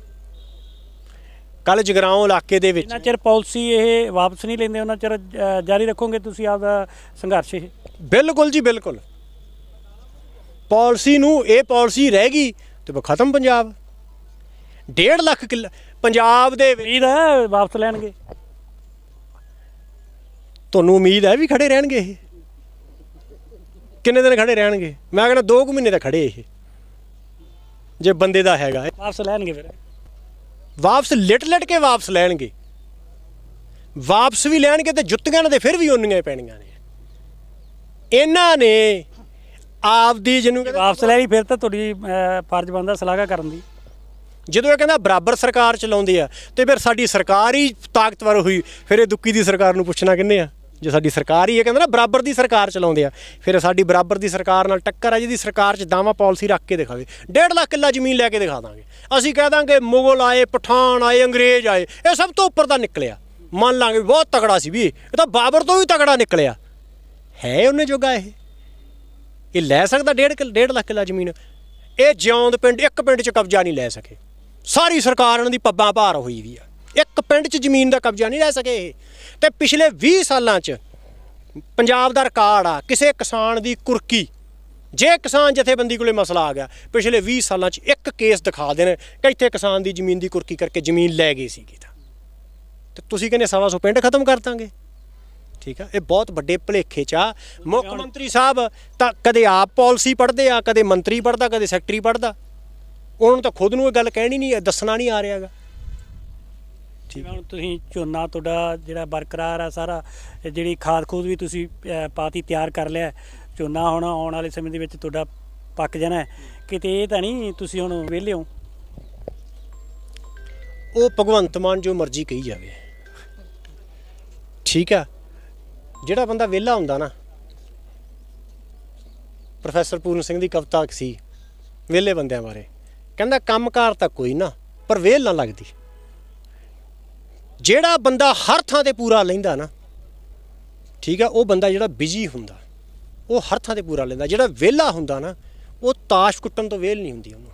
ਕੱਲ ਜਗਰਾਉਂ ਇਲਾਕੇ ਦੇ ਵਿੱਚ। ਜਿੰਨਾ ਚਿਰ ਪਾਲਿਸੀ ਇਹ ਵਾਪਸ ਨਹੀਂ ਲੈਂਦੇ ਉਹਨਾਂ ਚਿਰ ਅ, ਜਾਰੀ ਰੱਖੋਗੇ ਤੁਸੀਂ ਆਪਦਾ ਸੰਘਰਸ਼ ਇਹ? ਬਿਲਕੁਲ ਜੀ ਬਿਲਕੁਲ। ਪਾਲਿਸੀ ਨੂੰ ਇਹ ਪਾਲਿਸੀ ਰਹਿ ਗਈ ਤੇ ਬਸ ਖਤਮ ਪੰਜਾਬ। 1.5 ਲੱਖ ਕਿੱਲਾ ਪੰਜਾਬ ਦੇ ਵਿੱਚ ਉਮੀਦ ਹੈ ਵਾਪਸ ਲੈਣਗੇ। ਤੁਹਾਨੂੰ ਉਮੀਦ ਹੈ ਵੀ ਖੜੇ ਰਹਿਣਗੇ ਇਹ? ਕਿੰਨੇ ਦਿਨ ਖੜੇ ਰਹਿਣਗੇ? ਮੈਂ ਕਹਿੰਦਾ 2 ਕੁ ਮਹੀਨੇ ਤਾਂ ਖੜੇ ਇਹ। ਜੇ ਬੰਦੇ ਦਾ ਹੈਗਾ। ਇਹ। ਵਾਪਸ ਲੈਣਗੇ ਫਿਰ। ਵਾਪਸ ਲਿਟ ਲਿਟ ਕੇ ਵਾਪਸ ਲੈਣਗੇ। ਵਾਪਸ ਵੀ ਲੈਣਗੇ ਤੇ ਜੁੱਤੀਆਂ ਤੇ ਫਿਰ ਵੀ ਓਨੀਆਂ ਹੀ ਪੈਣੀਆਂ ਨੇ। ਇਹਨਾਂ ਨੇ ਆਪਦੀ ਜਿਹਨੂੰ ਕਹਿੰਦੇ ਵਾਪਸ ਲੈ ਲਈ ਫਿਰ ਤਾਂ ਤੁਹਾਡੀ ਫਰਜ਼ ਬਣਦਾ ਸਲਾਹਾ ਕਰਨ ਦੀ। ਜਦੋਂ ਇਹ ਕਹਿੰਦਾ ਬਰਾਬਰ ਸਰਕਾਰ ਚਲਾਉਂਦੇ ਆ ਤੇ ਫਿਰ ਸਾਡੀ ਸਰਕਾਰ ਹੀ ਤਾਕਤਵਰ ਹੋਈ ਫਿਰ ਇਹ ਦੁੱਕੀ ਦੀ ਸਰਕਾਰ ਨੂੰ ਪੁੱਛਣਾ ਕਿੰਨੇ ਆ? ਜੇ ਸਾਡੀ ਸਰਕਾਰ ਹੀ ਇਹ ਕਹਿੰਦਾ ਨਾ, ਬਰਾਬਰ ਦੀ ਸਰਕਾਰ ਚਲਾਉਂਦੇ ਆ। ਫਿਰ ਸਾਡੀ ਬਰਾਬਰ ਦੀ ਸਰਕਾਰ ਨਾਲ ਟੱਕਰ ਆ, ਜਿਹਦੀ ਸਰਕਾਰ 'ਚ ਦਾਵਾ ਪਾਲਿਸੀ ਰੱਖ ਕੇ ਦਿਖਾਵੇ। 1.5 ਲੱਖ ਕਿੱਲਾ ਜ਼ਮੀਨ ਲੈ ਕੇ ਦਿਖਾ ਦਾਂਗੇ। ਅਸੀਂ ਕਹਿ ਦਾਂਗੇ ਮੁਗਲ ਆਏ, ਪਠਾਨ ਆਏ, ਅੰਗਰੇਜ਼ ਆਏ, ਇਹ ਸਭ ਤੋਂ ਉੱਪਰ ਦਾ ਨਿਕਲਿਆ। ਮੰਨ ਲਾਂਗੇ ਵੀ ਬਹੁਤ ਤਗੜਾ ਸੀ ਵੀ ਇਹ। ਤਾਂ ਬਾਬਰ ਤੋਂ ਵੀ ਤਗੜਾ ਨਿਕਲਿਆ। ਹੈ ਉਹਨੇ ਜੋਗਾ ਇਹ? ਇਹ ਲੈ ਸਕਦਾ 1.5 ਕਿੱਲ 1.5 ਲੱਖ ਕਿੱਲਾ ਜ਼ਮੀਨ? ਇਹ ਜਿਉਂਦ ਪਿੰਡ, ਇੱਕ ਪਿੰਡ 'ਚ ਕਬਜ਼ਾ ਨਹੀਂ ਲੈ ਸਕੇ। ਸਾਰੀ ਸਰਕਾਰ ਇਹਨਾਂ ਦੀ ਪੱਬਾਂ ਭਾਰ ਹੋਈ ਵੀ ਆ। ਇੱਕ ਪਿੰਡ 'ਚ ਜ਼ਮੀਨ ਦਾ ਕਬਜ਼ਾ ਨਹੀਂ ਲੈ ਸਕੇ ਇਹ। ਤੇ ਪਿਛਲੇ 20 ਸਾਲਾਂ 'ਚ ਪੰਜਾਬ ਦਾ ਰਿਕਾਰਡ ਆ ਕਿਸੇ ਕਿਸਾਨ ਦੀ ਕੁਰਕੀ। ਜੇ ਕਿਸਾਨ ਜਥੇਬੰਦੀ ਕੋਲੇ ਮਸਲਾ ਆ ਗਿਆ ਪਿਛਲੇ 20 ਸਾਲਾਂ 'ਚ ਇੱਕ ਕੇਸ ਦਿਖਾ ਦੇਣ ਕਿ ਇੱਥੇ ਕਿਸਾਨ ਦੀ ਜ਼ਮੀਨ ਦੀ ਕੁਰਕੀ ਕਰਕੇ ਜ਼ਮੀਨ ਲੈ ਗਈ ਸੀਗੀ ਤਾਂ। ਤੇ ਤੁਸੀਂ ਕਹਿੰਦੇ ਸਵਾ ਸੌ ਪਿੰਡ ਖਤਮ ਕਰ ਦਾਂਗੇ। ਠੀਕ ਆ ਇਹ ਬਹੁਤ ਵੱਡੇ ਭਲੇਖੇ ਚ ਆ। ਮੁੱਖ ਮੰਤਰੀ ਸਾਹਿਬ ਤਾਂ ਕਦੇ ਆਪ ਪਾਲਿਸੀ ਪੜ੍ਹਦੇ ਆ ਕਦੇ ਮੰਤਰੀ ਪੜ੍ਹਦਾ ਕਦੇ ਸੈਕਟਰੀ ਪੜ੍ਹਦਾ। ਉਹਨਾਂ ਨੂੰ ਤਾਂ ਖੁਦ ਨੂੰ ਇਹ ਗੱਲ ਕਹਿਣੀ ਨਹੀਂ ਦੱਸਣਾ ਨਹੀਂ ਆ ਰਿਹਾਗਾ ਜਿਵੇਂ ਹੁਣ ਤੁਸੀਂ ਝੋਨਾ ਤੁਹਾਡਾ ਜਿਹੜਾ ਬਰਕਰਾਰ ਆ ਸਾਰਾ ਇਹ ਜਿਹੜੀ ਖਾਦ ਖੂਦ ਵੀ ਤੁਸੀਂ ਅ, ਪਾਤੀ ਤਿਆਰ ਕਰ ਲਿਆ ਝੋਨਾ ਹੁਣ ਆਉਣ ਵਾਲੇ ਸਮੇਂ ਦੇ ਵਿੱਚ ਤੁਹਾਡਾ ਪੱਕ ਜਾਣਾ ਹੈ। ਕਿਤੇ ਇਹ ਤਾਂ ਨਹੀਂ ਤੁਸੀਂ ਹੁਣ ਵਿਹਲੇ ਹੋ? ਉਹ ਭਗਵੰਤ ਮਾਨ ਜੋ ਮਰਜ਼ੀ ਕਹੀ ਜਾਵੇ। ਠੀਕ ਆ। ਜਿਹੜਾ ਬੰਦਾ ਵਿਹਲਾ ਹੁੰਦਾ ਨਾ ਪ੍ਰੋਫੈਸਰ ਪੂਰਨ ਸਿੰਘ ਦੀ ਕਵਿਤਾ ਸੀ ਵਿਹਲੇ ਬੰਦਿਆਂ ਬਾਰੇ। ਕਹਿੰਦਾ ਕੰਮਕਾਰ ਤਾਂ ਕੋਈ ਨਾ ਪਰ ਵੇਲ ਨਾ ਲੱਗਦੀ। ਜਿਹੜਾ ਬੰਦਾ ਹਰ ਥਾਂ ਤੇ ਪੂਰਾ ਲੈਂਦਾ ਨਾ, ਠੀਕ ਆ, ਉਹ ਬੰਦਾ ਜਿਹੜਾ ਬਿਜ਼ੀ ਹੁੰਦਾ, ਉਹ ਹਰ ਥਾਂ ਤੇ ਪੂਰਾ ਲੈਂਦਾ। ਜਿਹੜਾ ਵਿਹਲਾ ਹੁੰਦਾ ਨਾ, ਉਹ ਤਾਸ਼ ਕੁੱਟਣ ਤੋਂ ਵਿਹਲ ਨਹੀਂ ਹੁੰਦੀ ਉਹਨੂੰ।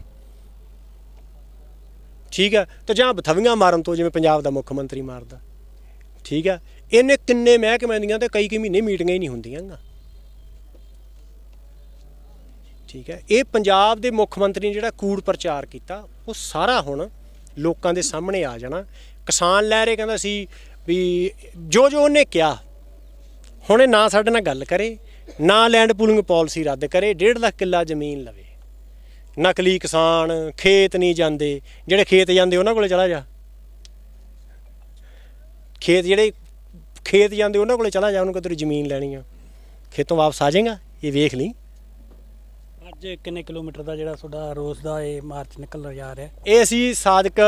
ਠੀਕ ਹੈ ਤੇ ਜਾਂ ਬਥਵੀਆਂ ਮਾਰਨ ਤੋਂ, ਜਿਵੇਂ ਪੰਜਾਬ ਦਾ ਮੁੱਖ ਮੰਤਰੀ ਮਾਰਦਾ। ਠੀਕ ਹੈ ਇਹਨੇ ਕਿੰਨੇ ਮਹਿਕਮਿਆਂ ਦੀਆਂ ਤੇ ਕਈ ਕਈ ਮਹੀਨੇ ਮੀਟਿੰਗਾਂ ਹੀ ਨਹੀਂ ਹੁੰਦੀਆਂ ਗਾ ਠੀਕ ਹੈ ਇਹ ਪੰਜਾਬ ਦੇ ਮੁੱਖ ਮੰਤਰੀ ਨੇ ਜਿਹੜਾ ਕੂੜ ਪ੍ਰਚਾਰ ਕੀਤਾ, ਉਹ ਸਾਰਾ ਹੁਣ ਲੋਕਾਂ ਦੇ ਸਾਹਮਣੇ ਆ ਜਾਣਾ। ਕਿਸਾਨ ਲਹਿਰੇ ਕਹਿੰਦਾ ਸੀ ਵੀ ਜੋ ਜੋ ਉਹਨੇ ਕਿਹਾ ਹੁਣ ਇਹ ਨਾ ਸਾਡੇ ਨਾਲ ਗੱਲ ਕਰੇ ਨਾ ਲੈਂਡ ਪੂਲਿੰਗ ਪਾਲਿਸੀ ਰੱਦ ਕਰੇ 1.5 ਲੱਖ ਕਿੱਲਾ ਜ਼ਮੀਨ ਲਵੇ। ਨਕਲੀ ਕਿਸਾਨ ਖੇਤ ਨਹੀਂ ਜਾਂਦੇ ਜਿਹੜੇ ਖੇਤ ਜਾਂਦੇ ਉਹਨਾਂ ਕੋਲੇ ਚਲਾ ਜਾ। ਖੇਤ ਜਿਹੜੇ ਖੇਤ ਜਾਂਦੇ ਉਹਨਾਂ ਕੋਲੇ ਚਲਾ ਜਾ ਉਹਨੂੰ ਕਿ ਤੇਰੀ ਜ਼ਮੀਨ ਲੈਣੀ ਆ। ਖੇਤੋਂ ਵਾਪਸ ਆ ਜਾਏਗਾ ਇਹ ਵੇਖ ਲਈ। ਅੱਜ ਕਿੰਨੇ ਕਿਲੋਮੀਟਰ ਦਾ ਜਿਹੜਾ ਤੁਹਾਡਾ ਰੋਜ਼ ਦਾ ਇਹ ਮਾਰਚ ਨਿਕਲ ਜਾ ਰਿਹਾ? ਇਹ ਅਸੀਂ ਸਾਦਕ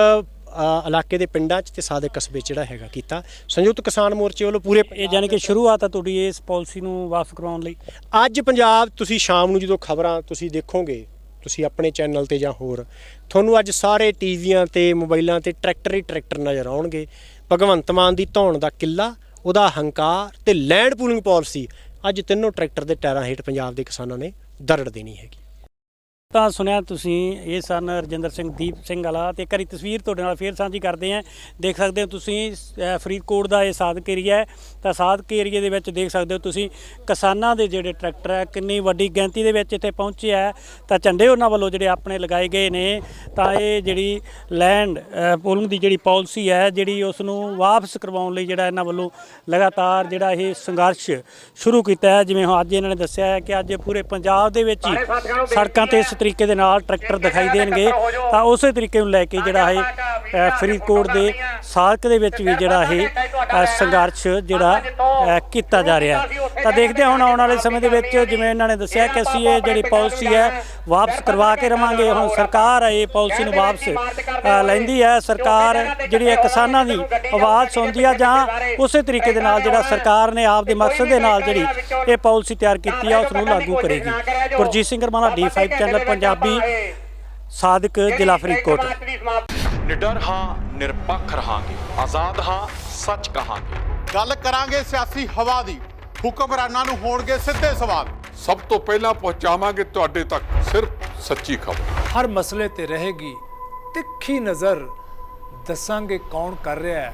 ਇਲਾਕੇ ਦੇ ਪਿੰਡਾਂ 'ਚ ਤੇ ਸਾਦਕ ਕਸਬੇ 'ਚ ਜਿਹੜਾ ਹੈਗਾ ਕੀਤਾ। ਸੰਯੁਕਤ ਕਿਸਾਨ ਮੋਰਚੇ ਵੱਲੋਂ ਪੂਰੇ ਇਹ ਜਾਨੀ ਕਿ ਸ਼ੁਰੂਆਤ ਆ ਤੁਹਾਡੀ ਇਸ ਪਾਲਿਸੀ ਨੂੰ ਵਾਪਸ ਕਰਵਾਉਣ ਲਈ। ਅੱਜ ਪੰਜਾਬ ਤੁਸੀਂ ਸ਼ਾਮ ਨੂੰ ਜਦੋਂ ਖਬਰਾਂ ਤੁਸੀਂ ਦੇਖੋਗੇ ਤੁਸੀਂ ਆਪਣੇ ਚੈਨਲ ਤੇ ਜਾਂ ਹੋਰ ਤੁਹਾਨੂੰ ਅੱਜ ਸਾਰੇ ਟੀਵੀਆਂ ਤੇ ਮੋਬਾਈਲਾਂ ਤੇ ਟਰੈਕਟਰ ਹੀ ਟਰੈਕਟਰ ਨਜ਼ਰ ਆਉਣਗੇ। ਭਗਵੰਤ ਮਾਨ ਦੀ ਧੌਣ ਦਾ ਕਿੱਲਾ ਉਹਦਾ ਹੰਕਾਰ ਤੇ ਲੈਂਡ ਪੂਲਿੰਗ ਪਾਲਿਸੀ। ਅੱਜ ਤਿੰਨੋਂ ਟਰੈਕਟਰ ਦੇ ਟਾਇਰਾਂ ਹੇਠ ਪੰਜਾਬ ਦੇ ਕਿਸਾਨਾਂ ਨੇ ਦਰੜ ਦੇਣੀ ਹੈਗੀ। ਤਾਂ ਸੁਣਿਆ ਤੁਸੀਂ ਇਹ ਸਨ ਰਜਿੰਦਰ ਸਿੰਘ ਦੀਪ ਸਿੰਘ ਵਾਲਾ ਤੇ ਕਰੀ ਤਸਵੀਰ ਤੁਹਾਡੇ ਨਾਲ ਫੇਰ ਸਾਂਝੀ ਕਰਦੇ ਆਂ ਦੇਖ ਸਕਦੇ ਹੋ ਤੁਸੀਂ ਫਰੀਦਕੋਟ ਦਾ ਇਹ ਸਾਧਕ ਏਰੀਆ ਹੈ। ਤਾਂ ਸਾਧਕ ਏਰੀਏ ਦੇ ਵਿੱਚ ਦੇਖ ਸਕਦੇ ਹੋ ਤੁਸੀਂ ਕਿਸਾਨਾਂ ਦੇ ਜਿਹੜੇ ਟਰੈਕਟਰ ਹੈ ਕਿੰਨੀ ਵੱਡੀ ਗਿਣਤੀ ਦੇ ਵਿੱਚ ਇੱਥੇ ਪਹੁੰਚੇ ਹੈ। ਤਾਂ ਝੰਡੇ ਉਹਨਾਂ ਵੱਲੋਂ ਜਿਹੜੇ ਆਪਣੇ ਲਗਾਏ ਗਏ ਨੇ ਤਾਂ ਇਹ ਜਿਹੜੀ ਲੈਂਡ ਪੋਲਿੰਗ ਦੀ ਜਿਹੜੀ ਪਾਲਿਸੀ ਹੈ ਜਿਹੜੀ ਉਸ ਨੂੰ ਵਾਪਸ ਕਰਵਾਉਣ ਲਈ ਜਿਹੜਾ ਇਹਨਾਂ ਵੱਲੋਂ ਲਗਾਤਾਰ ਜਿਹੜਾ ਇਹ ਸੰਘਰਸ਼ ਸ਼ੁਰੂ ਕੀਤਾ ਹੈ। ਜਿਵੇਂ ਹੁਣ ਅੱਜ ਇਹਨਾਂ ਨੇ ਦੱਸਿਆ ਹੈ ਕਿ ਅੱਜ ਪੂਰੇ ਪੰਜਾਬ ਦੇ ਵਿੱਚ ਹੀ ਸੜਕਾਂ ਤੇ ਇਸ ਤਰੀਕੇ ਦੇ ਨਾਲ ਟਰੈਕਟਰ ਦਿਖਾਈ ਦੇਣਗੇ ਤਾਂ ਉਸੇ ਤਰੀਕੇ ਨੂੰ ਲੈ ਕੇ ਜਿਹੜਾ ਇਹ ਫਰੀਦਕੋਟ ਦੇ ਸਾਰਕ ਦੇ ਵਿੱਚ ਵੀ ਜਿਹੜਾ ਇਹ ਸੰਘਰਸ਼ ਜਿਹੜਾ ਕੀਤਾ ਜਾ ਰਿਹਾ। ਤਾਂ ਦੇਖਦੇ ਹਾਂ ਹੁਣ ਆਉਣ ਵਾਲੇ ਸਮੇਂ ਦੇ ਵਿੱਚ ਜਿਵੇਂ ਇਹਨਾਂ ਨੇ ਦੱਸਿਆ ਕਿ ਅਸੀਂ ਇਹ ਜਿਹੜੀ ਪਾਲਿਸੀ ਹੈ ਵਾਪਸ ਕਰਵਾ ਕੇ ਰਵਾਂਗੇ। ਹੁਣ ਸਰਕਾਰ ਹੈ ਇਹ ਪਾਲਿਸੀ ਨੂੰ ਵਾਪਸ ਲੈਂਦੀ ਹੈ ਸਰਕਾਰ ਜਿਹੜੀ ਹੈ ਕਿਸਾਨਾਂ ਦੀ ਆਵਾਜ਼ ਸੁਣਦੀ ਆ ਜਾਂ ਉਸੇ ਤਰੀਕੇ ਦੇ ਨਾਲ ਜਿਹੜਾ ਸਰਕਾਰ ਨੇ ਆਪ ਦੇ ਮਕਸਦ ਦੇ ਨਾਲ ਜਿਹੜੀ ਇਹ ਪਾਲਿਸੀ ਤਿਆਰ ਕੀਤੀ ਆ ਉਸ ਨੂੰ ਲਾਗੂ ਕਰੇਗੀ। ਗੁਰਜੀਤ ਸਿੰਘ ਰਮਾਣਾ ਡੀ5 ਚੈਨਲ ਪੰਜਾਬੀ ਸਾਦਕ ਜ਼ਿਲ੍ਹਾ ਫਰੀਦਕੋਟ। ਨਿਡਰ ਹਾਂ ਨਿਰਪੱਖ ਰਹਾਂਗੇ। ਆਜ਼ਾਦ ਹਾਂ ਸੱਚ ਕਹਾਂਗੇ। ਗੱਲ ਕਰਾਂਗੇ ਸਿਆਸੀ ਹਵਾ ਦੀ। ਹੁਕਮਰਾਨਾਂ ਨੂੰ ਹੋਣਗੇ ਸਿੱਧੇ ਸਵਾਲ। ਸਭ ਤੋਂ ਪਹਿਲਾਂ ਪਹੁੰਚਾਵਾਂਗੇ ਤੁਹਾਡੇ ਤੱਕ ਸਿਰਫ ਸੱਚੀ ਖਬਰ। ਹਰ ਮਸਲੇ ਤੇ ਰਹੇਗੀ ਤਿੱਖੀ ਨਜ਼ਰ। ਦੱਸਾਂਗੇ ਕੌਣ ਕਰ ਰਿਹਾ ਹੈ।